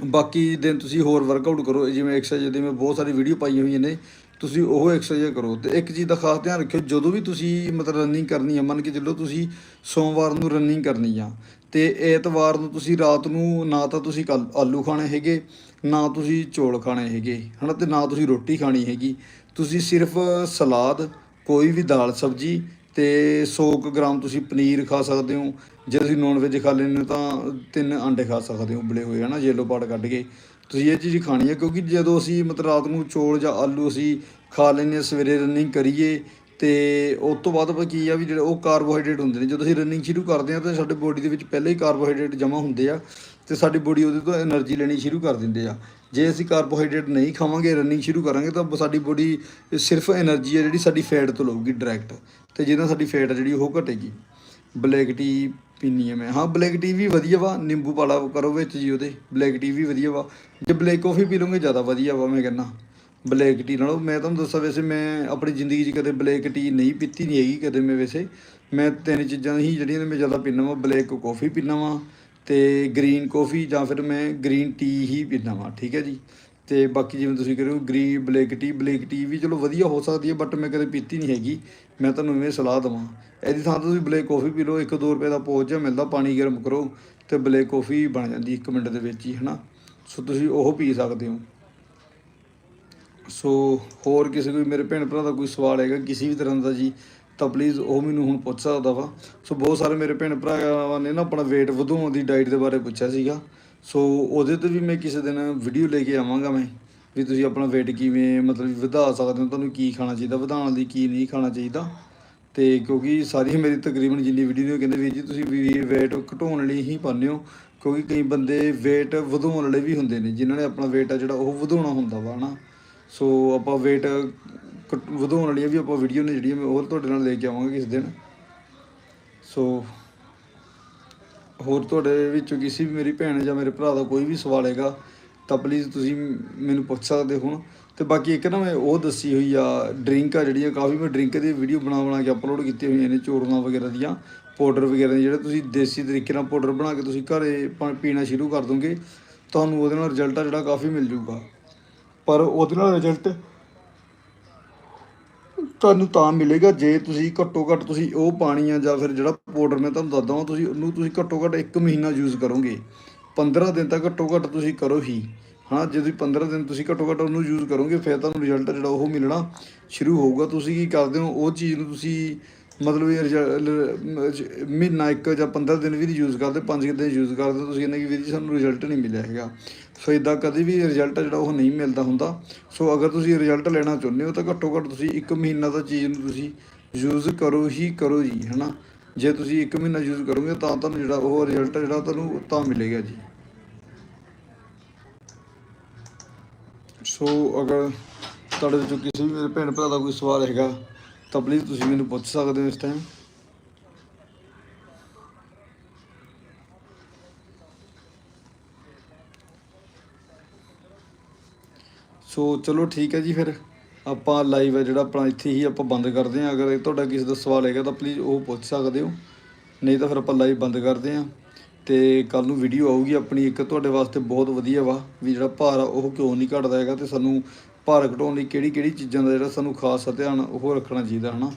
ਬਾਕੀ ਦਿਨ ਤੁਸੀਂ ਹੋਰ ਵਰਕਆਊਟ ਕਰੋ। ਜਿਵੇਂ ਐਕਸਰਸਾਈਜ਼ ਦੀ ਮੈਂ ਬਹੁਤ ਸਾਰੀ ਵੀਡੀਓ ਪਾਈਆਂ ਹੋਈਆਂ ਨੇ, ਤੁਸੀਂ ਉਹ ਐਕਸਰਸਾਈਜ਼ ਕਰੋ। ਤੇ ਇੱਕ ਚੀਜ਼ ਦਾ ਖਾਸ ਧਿਆਨ ਰੱਖਿਓ, ਜਦੋਂ ਵੀ ਤੁਸੀਂ ਮਤਲਬ ਰਨਿੰਗ ਕਰਨੀ ਆ ਮੰਨ ਕੇ ਚੱਲੋ ਤੁਸੀਂ ਸੋਮਵਾਰ ਨੂੰ ਰਨਿੰਗ ਕਰਨੀ ਆ ਤੇ ਐਤਵਾਰ ਨੂੰ ਤੁਸੀਂ ਰਾਤ ਨੂੰ ਨਾ ਤਾਂ ਤੁਸੀਂ ਕੱਲ ਆਲੂ ਖਾਣੇ ਹੈਗੇ ਨਾ ਤੁਸੀਂ ਚੌਲ ਖਾਣੇ ਹੈਗੇ, ਹਨਾ, ਤੇ ਨਾ ਤੁਸੀਂ ਰੋਟੀ ਖਾਣੀ ਹੈਗੀ। ਤੁਸੀਂ ਸਿਰਫ ਸਲਾਦ, ਕੋਈ ਵੀ ਦਾਲ ਸਬਜੀ ਤੇ 100 ਕੁ ਗ੍ਰਾਮ ਤੁਸੀਂ ਪਨੀਰ ਖਾ ਸਕਦੇ ਹੋ। ਜੇ ਤੁਸੀਂ ਨੌਨ ਵੈਜ ਖਾ ਲੈਂਦੇ ਹੋ ਤਾਂ ਤਿੰਨ ਅੰਡੇ ਖਾ ਸਕਦੇ ਹੋ ਉਬਲੇ ਹੋਏ, ਹਨਾ ਯੈਲੋ ਪਾਰਟ ਕੱਢ ਕੇ। ਤੁਸੀਂ ਇਹ ਚੀਜ਼ ਖਾਣੀ ਹੈ, ਕਿਉਂਕਿ ਜਦੋਂ ਅਸੀਂ ਮਤਲਬ ਰਾਤ ਨੂੰ ਚੌਲ ਜਾਂ ਆਲੂ ਅਸੀਂ ਖਾ ਲੈਂਦੇ ਹਾਂ, ਸਵੇਰੇ ਰਨਿੰਗ ਕਰੀਏ, ਤੇ ਉਸ ਤੋਂ ਬਾਅਦ ਆਪਾਂ ਕੀ ਆ ਵੀ ਜਿਹੜੇ ਉਹ ਕਾਰਬੋਹਾਈਡਰੇਟ ਹੁੰਦੇ ਨੇ, ਜਦੋਂ ਅਸੀਂ ਰਨਿੰਗ ਸ਼ੁਰੂ ਕਰਦੇ ਹਾਂ, ਤਾਂ ਸਾਡੇ ਬੋਡੀ ਦੇ ਵਿੱਚ ਪਹਿਲਾਂ ਹੀ ਕਾਰਬੋਹਾਈਡਰੇਟ ਜਮ੍ਹਾਂ ਹੁੰਦੇ ਆ। ਤੇ ਸਾਡੀ ਬੋਡੀ ਉਹਦੇ ਤੋਂ એનર્ਜੀ ਲੈਣੀ ਸ਼ੁਰੂ ਕਰ ਦਿੰਦੇ ਆ। ਜੇ ਅਸੀਂ ਕਾਰਬੋਹਾਈਡਰੇਟ ਨਹੀਂ ਖਾਵਾਂਗੇ ਰਨਿੰਗ ਸ਼ੁਰੂ ਕਰਾਂਗੇ, ਤਾਂ ਸਾਡੀ ਬੋਡੀ ਸਿਰਫ એનર્ਜੀ ਹੈ ਜਿਹੜੀ ਸਾਡੀ ਫੈਟ ਤੋਂ ਲਊਗੀ ਡਾਇਰੈਕਟ ਤੇ ਜਿਹਦੇ ਨਾਲ ਸਾਡੀ ਫੈਟ ਜਿਹੜੀ ਉਹ ਘਟੇਗੀ। ਬਲੈਕ ਟੀ ਪੀਣੀ ਹੈ ਮੈਂ। ਹਾਂ ਬਲੈਕ ਟੀ ਵੀ ਵਧੀਆ ਵਾ, ਨਿੰਬੂ ਪਾਲਾ ਕਰੋ ਵਿੱਚ ਜੀ ਉਹਦੇ। ਬਲੈਕ ਟੀ ਵੀ ਵਧੀਆ ਵਾ। ਜੇ ਬਲੈਕ ਕਾਫੀ ਪੀ ਲਓਗੇ, ਜ਼ਿਆਦਾ ਵਧੀਆ ਵਾ ਮੈਂ ਕਹਿੰਦਾ। ਬਲੈਕ ਟੀ ਨਾਲੋਂ ਮੈਂ ਤੁਹਾਨੂੰ ਦੱਸਾਂ ਵੈਸੇ ਮੈਂ ਆਪਣੀ ਜ਼ਿੰਦਗੀ 'ਚ ਕਦੇ ਬਲੈਕ ਟੀ ਨਹੀਂ ਪੀਤੀ ਨਹੀਂ ਹੈਗੀ ਕਦੇ ਮੈਂ ਵੈਸੇ। ਮੈਂ ਤਿੰਨ ਚੀਜ਼ਾਂ ਹੀ ਜਿਹੜੀਆਂ ਮੈਂ ਜ਼ਿਆਦਾ ਪੀਣਾ ਵਾ ਬਲੈਕ ਕਾਫੀ ਪੀਣਾ ਵਾ। ਤੇ ਗ੍ਰੀਨ ਕਾਫੀ ਜਾਂ ਫਿਰ ਮੈਂ ਗ੍ਰੀਨ ਟੀ ਹੀ ਪੀਂਦਾ ਵਾਂ, ਠੀਕ ਹੈ ਜੀ। ਤੇ ਬਾਕੀ ਜਿਵੇਂ ਤੁਸੀਂ ਕਹ ਰਹੇ ਹੋ ਗ੍ਰੀ ਬਲੈਕ ਟੀ ਬਲੈਕ ਟੀ ਵੀ ਚਲੋ ਵਧੀਆ ਹੋ ਸਕਦੀ ਹੈ ਬਟ ਮੈਂ ਕਦੇ ਪੀਤੀ ਨਹੀਂ ਹੈਗੀ। ਮੈਂ ਤੁਹਾਨੂੰ ਇਵੇਂ ਸਲਾਹ ਦਵਾਂ, ਇਹਦੀ ਥਾਂ ਤੁਸੀਂ ਬਲੈਕ ਕਾਫੀ ਪੀ ਲਓ 1-2 ਰੁਪਏ ਦਾ ਪੌਚ ਜਿਹਾ ਮਿਲਦਾ ਪਾਣੀ ਗਰਮ ਕਰੋ ਤੇ ਬਲੈਕ ਕਾਫੀ ਬਣ ਜਾਂਦੀ 1 ਮਿੰਟ ਦੇ ਵਿੱਚ ਹੀ, ਹਨਾ। ਸੋ ਤੁਸੀਂ ਉਹ ਪੀ ਸਕਦੇ ਹੋ। ਸੋ ਹੋਰ ਕਿਸੇ ਕੋਈ ਮੇਰੇ ਭੈਣ ਭਰਾ ਦਾ ਕੋਈ ਸਵਾਲ ਹੈਗਾ, ਕਿਸੇ ਵੀ ਤਰ੍ਹਾਂ ਦਾ ਜੀ ਤਾਂ ਪਲੀਜ਼ ਉਹ ਮੈਨੂੰ ਹੁਣ ਪੁੱਛ ਸਕਦਾ ਵਾ। ਸੋ ਬਹੁਤ ਸਾਰੇ ਮੇਰੇ ਭੈਣ ਭਰਾਵਾਂ ਨੇ ਨਾ ਆਪਣਾ weight ਵਧਾਉਣ ਦੀ ਡਾਈਟ ਦੇ ਬਾਰੇ ਪੁੱਛਿਆ ਸੀਗਾ। ਸੋ ਉਹਦੇ ਤੇ ਵੀ ਮੈਂ ਕਿਸੇ ਦਿਨ ਵੀਡੀਓ ਲੈ ਕੇ ਆਵਾਂਗਾ ਮੈਂ, ਵੀ ਤੁਸੀਂ ਆਪਣਾ weight ਕਿਵੇਂ ਮਤਲਬ ਵਧਾ ਸਕਦੇ ਹੋ, ਤੁਹਾਨੂੰ ਕੀ ਖਾਣਾ ਚਾਹੀਦਾ, ਵਧਾਉਣ ਲਈ ਕੀ ਨਹੀਂ ਖਾਣਾ ਚਾਹੀਦਾ। ਤੇ ਕਿਉਂਕਿ ਸਾਰੀ ਮੇਰੀ ਤਕਰੀਬਨ ਜਿੰਨੀ ਵੀਡੀਓ ਨੇ ਕਹਿੰਦੇ ਵੀ ਜੀ ਤੁਸੀਂ ਵੀ weight ਘਟਾਉਣ ਲਈ ਹੀ ਪਾਉਂਦੇ ਹੋ, ਕਿਉਂਕਿ ਕਈ ਬੰਦੇ weight ਵਧਾਉਣ ਲਈ ਵੀ ਹੁੰਦੇ ਨੇ, ਜਿਨ੍ਹਾਂ ਨੇ ਆਪਣਾ weight ਆ ਜਿਹੜਾ ਉਹ ਵਧਾਉਣਾ ਹੁੰਦਾ ਵਾ ਹਨਾ। ਸੋ ਆਪਾਂ weight ਵਧਾਉਣ ਵਾਲੀਆਂ ਵੀ ਆਪਾਂ ਵੀਡੀਓ ਨੇ ਜਿਹੜੀਆਂ ਮੈਂ ਹੋਰ ਤੁਹਾਡੇ ਨਾਲ ਲੈ ਕੇ ਆਵਾਂਗਾ ਕਿਸ ਦਿਨ। ਸੋ ਹੋਰ ਤੁਹਾਡੇ ਵਿੱਚੋਂ ਕਿਸੇ ਵੀ ਮੇਰੀ ਭੈਣ ਜਾਂ ਮੇਰੇ ਭਰਾ ਦਾ ਕੋਈ ਵੀ ਸਵਾਲ ਹੈਗਾ, ਤਾਂ ਪਲੀਜ਼ ਤੁਸੀਂ ਮੈਨੂੰ ਪੁੱਛ ਸਕਦੇ ਹੋ ਤੇ ਬਾਕੀ ਇੱਕ ਨਾ ਮੈਂ ਉਹ ਦੱਸੀ ਹੋਈ ਆ ਡਰਿੰਕ ਆ ਜਿਹੜੀਆਂ ਕਾਫੀ ਮੈਂ ਡਰਿੰਕ ਦੀ ਵੀਡੀਓ ਬਣਾ ਬਣਾ ਕੇ ਅਪਲੋਡ ਕੀਤੀਆਂ ਹੋਈਆਂ ਨੇ ਚੂਰਨਾਂ ਵਗੈਰਾ ਦੀਆਂ ਪਾਊਡਰ ਵਗੈਰਾ ਦੀਆਂ, ਜਿਹੜੇ ਤੁਸੀਂ ਦੇਸੀ ਤਰੀਕੇ ਨਾਲ ਪਾਊਡਰ ਬਣਾ ਕੇ ਤੁਸੀਂ ਘਰੇ ਪਾ- ਪੀਣਾ ਸ਼ੁਰੂ ਕਰ ਦੋਗੇ, ਤੁਹਾਨੂੰ ਉਹਦੇ ਨਾਲ ਰਿਜ਼ਲਟ ਆ ਜਿਹੜਾ ਕਾਫੀ ਮਿਲ ਜੂਗਾ। ਪਰ ਉਹਦੇ ਨਾਲ ਰਿਜ਼ਲਟ ਤੁਹਾਨੂੰ ਤਾਂ ਮਿਲੇਗਾ, ਜੇ ਤੁਸੀਂ ਘੱਟੋ ਘੱਟ ਤੁਸੀਂ ਉਹ ਪਾਣੀ ਆ ਜਾਂ ਫਿਰ ਜਿਹੜਾ ਪਾਊਡਰ ਮੈਂ ਤੁਹਾਨੂੰ ਦੱਸਦਾ ਹਾਂ ਤੁਸੀਂ ਉਹਨੂੰ ਤੁਸੀਂ ਘੱਟੋ ਘੱਟ 1 ਮਹੀਨਾ ਯੂਜ਼ ਕਰੋਗੇ। 15 ਦਿਨ ਤੱਕ ਘੱਟੋ ਘੱਟ ਤੁਸੀਂ ਕਰੋ ਹੀ। ਹਾਂ, ਜੇ ਤੁਸੀਂ 15 ਦਿਨ ਤੁਸੀਂ ਘੱਟੋ ਘੱਟ ਉਹਨੂੰ ਯੂਜ਼ ਕਰੋਗੇ, ਫਿਰ ਤੁਹਾਨੂੰ ਰਿਜ਼ਲਟ ਜਿਹੜਾ ਉਹ ਮਿਲਣਾ ਸ਼ੁਰੂ ਹੋਊਗਾ। ਤੁਸੀਂ ਕੀ ਕਰਦੇ ਹੋ, ਉਹ ਚੀਜ਼ ਨੂੰ ਤੁਸੀਂ ਮਤਲਬ ਇਹ ਰਿਜ਼ਲਟ ਮਹੀਨਾ ਇੱਕ ਜਾਂ 15 ਦਿਨ ਵੀ ਨਹੀਂ ਯੂਜ਼ ਕਰਦੇ 5 ਦਿਨ ਯੂਜ਼ ਕਰਦੇ, ਤੁਸੀਂ ਕਹਿੰਦੇ ਕਿ ਵੀਰ ਜੀ ਸਾਨੂੰ ਰਿਜ਼ਲਟ ਨਹੀਂ ਮਿਲਿਆ ਹੈਗਾ। ਸੋ ਇਦਾਂ ਕਦੇ ਵੀ ਰਿਜ਼ਲਟ ਜਿਹੜਾ ਉਹ ਨਹੀਂ ਮਿਲਦਾ ਹੁੰਦਾ। ਸੋ ਅਗਰ ਤੁਸੀਂ ਰਿਜ਼ਲਟ ਲੈਣਾ ਚਾਹੁੰਦੇ ਹੋ ਤਾਂ ਘੱਟੋ ਘੱਟ ਤੁਸੀਂ 1 ਮਹੀਨਾ ਦਾ ਚੀਜ਼ ਨੂੰ ਤੁਸੀਂ ਯੂਜ਼ ਕਰੋ ਹੀ ਕਰੋ ਜੀ, ਹਨਾ? ਜੇ ਤੁਸੀਂ 1 ਮਹੀਨਾ ਯੂਜ਼ ਕਰੋਗੇ ਤਾਂ ਤੁਹਾਨੂੰ ਜਿਹੜਾ ਉਹ ਰਿਜ਼ਲਟ ਜਿਹੜਾ ਤੁਹਾਨੂੰ ਤਾਂ ਮਿਲੇਗਾ ਜੀ। ਸੋ ਅਗਰ ਤੁਹਾਡੇ ਵਿੱਚੋਂ ਕਿਸੇ ਵੀ ਮੇਰੇ ਭੈਣ ਭਰਾ ਦਾ ਕੋਈ ਸਵਾਲ ਹੈਗਾ ਤਾਂ ਪਲੀਜ਼ ਤੁਸੀਂ ਮੈਨੂੰ ਪੁੱਛ ਸਕਦੇ ਹੋ ਇਸ ਟਾਈਮ ਸੋ ਚਲੋ ਠੀਕ ਹੈ ਜੀ ਫਿਰ। ਆਪਾਂ ਲਾਈਵ ਹੈ ਜਿਹੜਾ ਆਪਣਾ, ਇੱਥੇ ਹੀ ਆਪਾਂ ਬੰਦ ਕਰਦੇ ਹਾਂ। ਅਗਰ ਤੁਹਾਡਾ ਕਿਸੇ ਦਾ ਸਵਾਲ ਹੈਗਾ ਤਾਂ ਪਲੀਜ਼ ਉਹ ਪੁੱਛ ਸਕਦੇ ਹੋ। ਨਹੀਂ ਤਾਂ ਫਿਰ ਆਪਾਂ ਲਾਈਵ ਬੰਦ ਕਰਦੇ ਹਾਂ। ਤੇ ਕੱਲ ਨੂੰ ਵੀਡੀਓ ਆਊਗੀ ਆਪਣੀ। ਇੱਕ ਤੁਹਾਡੇ ਵਾਸਤੇ ਬਹੁਤ ਵਧੀਆ ਵਾ, ਵੀ ਜਿਹੜਾ ਭਾਰ ਆ ਉਹ ਕਿਉਂ ਨਹੀਂ ਘਟਦਾ ਹੈਗਾ ਤੇ ਸਾਨੂੰ ਭਾਰ ਘਟਾਉਣ ਲਈ ਕਿਹੜੀ ਕਿਹੜੀ ਚੀਜ਼ਾਂ ਦਾ ਜਿਹੜਾ ਸਾਨੂੰ ਖਾਸ ਧਿਆਨ ਉਹ ਰੱਖਣਾ ਚਾਹੀਦਾ, ਹਨਾ?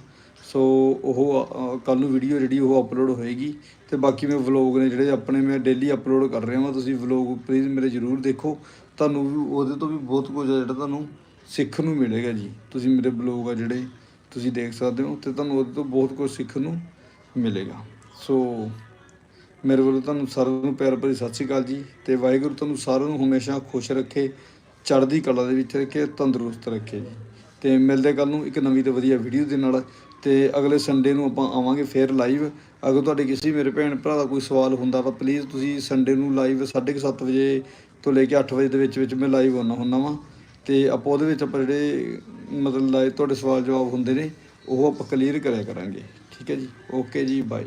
ਸੋ ਉਹ ਕੱਲ ਨੂੰ ਵੀਡੀਓ ਜਿਹੜੀ ਉਹ ਅਪਲੋਡ ਹੋਏਗੀ ਤੇ ਬਾਕੀ ਮੈਂ ਵਲੌਗ ਨੇ ਜਿਹੜੇ ਆਪਣੇ ਮੈਂ ਡੇਲੀ ਅਪਲੋਡ ਕਰ ਰਿਹਾ ਹਾਂ ਤੁਸੀਂ ਵਲੌਗ ਪਲੀਜ਼ ਮੇਰੇ ਜਰੂਰ ਦੇਖੋ। ਤੁਹਾਨੂੰ ਵੀ ਉਹਦੇ ਤੋਂ ਵੀ ਬਹੁਤ ਕੁਝ ਆ ਜਿਹੜਾ ਤੁਹਾਨੂੰ ਸਿੱਖਣ ਨੂੰ ਮਿਲੇਗਾ ਜੀ। ਤੁਸੀਂ ਮੇਰੇ ਵਲੌਗ ਆ ਜਿਹੜੇ ਤੁਸੀਂ ਦੇਖ ਸਕਦੇ ਹੋ, ਤੇ ਤੁਹਾਨੂੰ ਉਹਦੇ ਤੋਂ ਬਹੁਤ ਕੁਝ ਸਿੱਖਣ ਨੂੰ ਮਿਲੇਗਾ। ਸੋ ਮੇਰੇ ਵੱਲੋਂ ਤੁਹਾਨੂੰ ਸਾਰਿਆਂ ਨੂੰ ਪਿਆਰ ਭਰੀ ਸਤਿ ਸ਼੍ਰੀ ਅਕਾਲ ਜੀ, ਤੇ ਵਾਹਿਗੁਰੂ ਤੁਹਾਨੂੰ ਸਾਰਿਆਂ ਨੂੰ ਹਮੇਸ਼ਾ ਖੁਸ਼ ਰੱਖੇ ਚੜ੍ਹਦੀ ਕਲਾ ਦੇ ਵਿੱਚ ਰੱਖੇ, ਤੰਦਰੁਸਤ ਰੱਖੇ। ਜੀ ਤੇ ਮਿਲਦੇ ਕੱਲ ਨੂੰ ਇੱਕ ਨਵੀਂ ਤੇ ਵਧੀਆ ਵੀਡੀਓ ਦੇ ਨਾਲ। ਤੇ ਅਗਲੇ ਸੰਡੇ ਨੂੰ ਆਪਾਂ ਆਵਾਂਗੇ ਫੇਰ ਲਾਈਵ ਅਗਰ ਤੁਹਾਡੇ ਕਿਸੇ ਮੇਰੇ ਭੈਣ ਭਰਾ ਦਾ ਕੋਈ ਸਵਾਲ ਹੁੰਦਾ ਤਾਂ ਪਲੀਜ਼ ਤੁਸੀਂ ਸੰਡੇ ਨੂੰ ਲਾਈਵ 7:30 ਵਜੇ ਤੋਂ ਲੈ ਕੇ 8 ਵਜੇ ਦੇ ਵਿੱਚ ਵਿੱਚ ਮੈਂ ਲਾਈਵ ਆਉਣਾ ਹੁੰਦਾ ਵਾਂ। ਤੇ ਆਪਾਂ ਉਹਦੇ ਵਿੱਚ ਆਪਾਂ ਜਿਹੜੇ ਮਤਲਬ ਲਾਈਵ ਤੁਹਾਡੇ ਸਵਾਲ ਜਵਾਬ ਹੁੰਦੇ ਨੇ, ਉਹ ਆਪਾਂ ਕਲੀਅਰ ਕਰਿਆ ਕਰਾਂਗੇ। ਠੀਕ ਹੈ ਜੀ? ਓਕੇ ਜੀ ਬਾਏ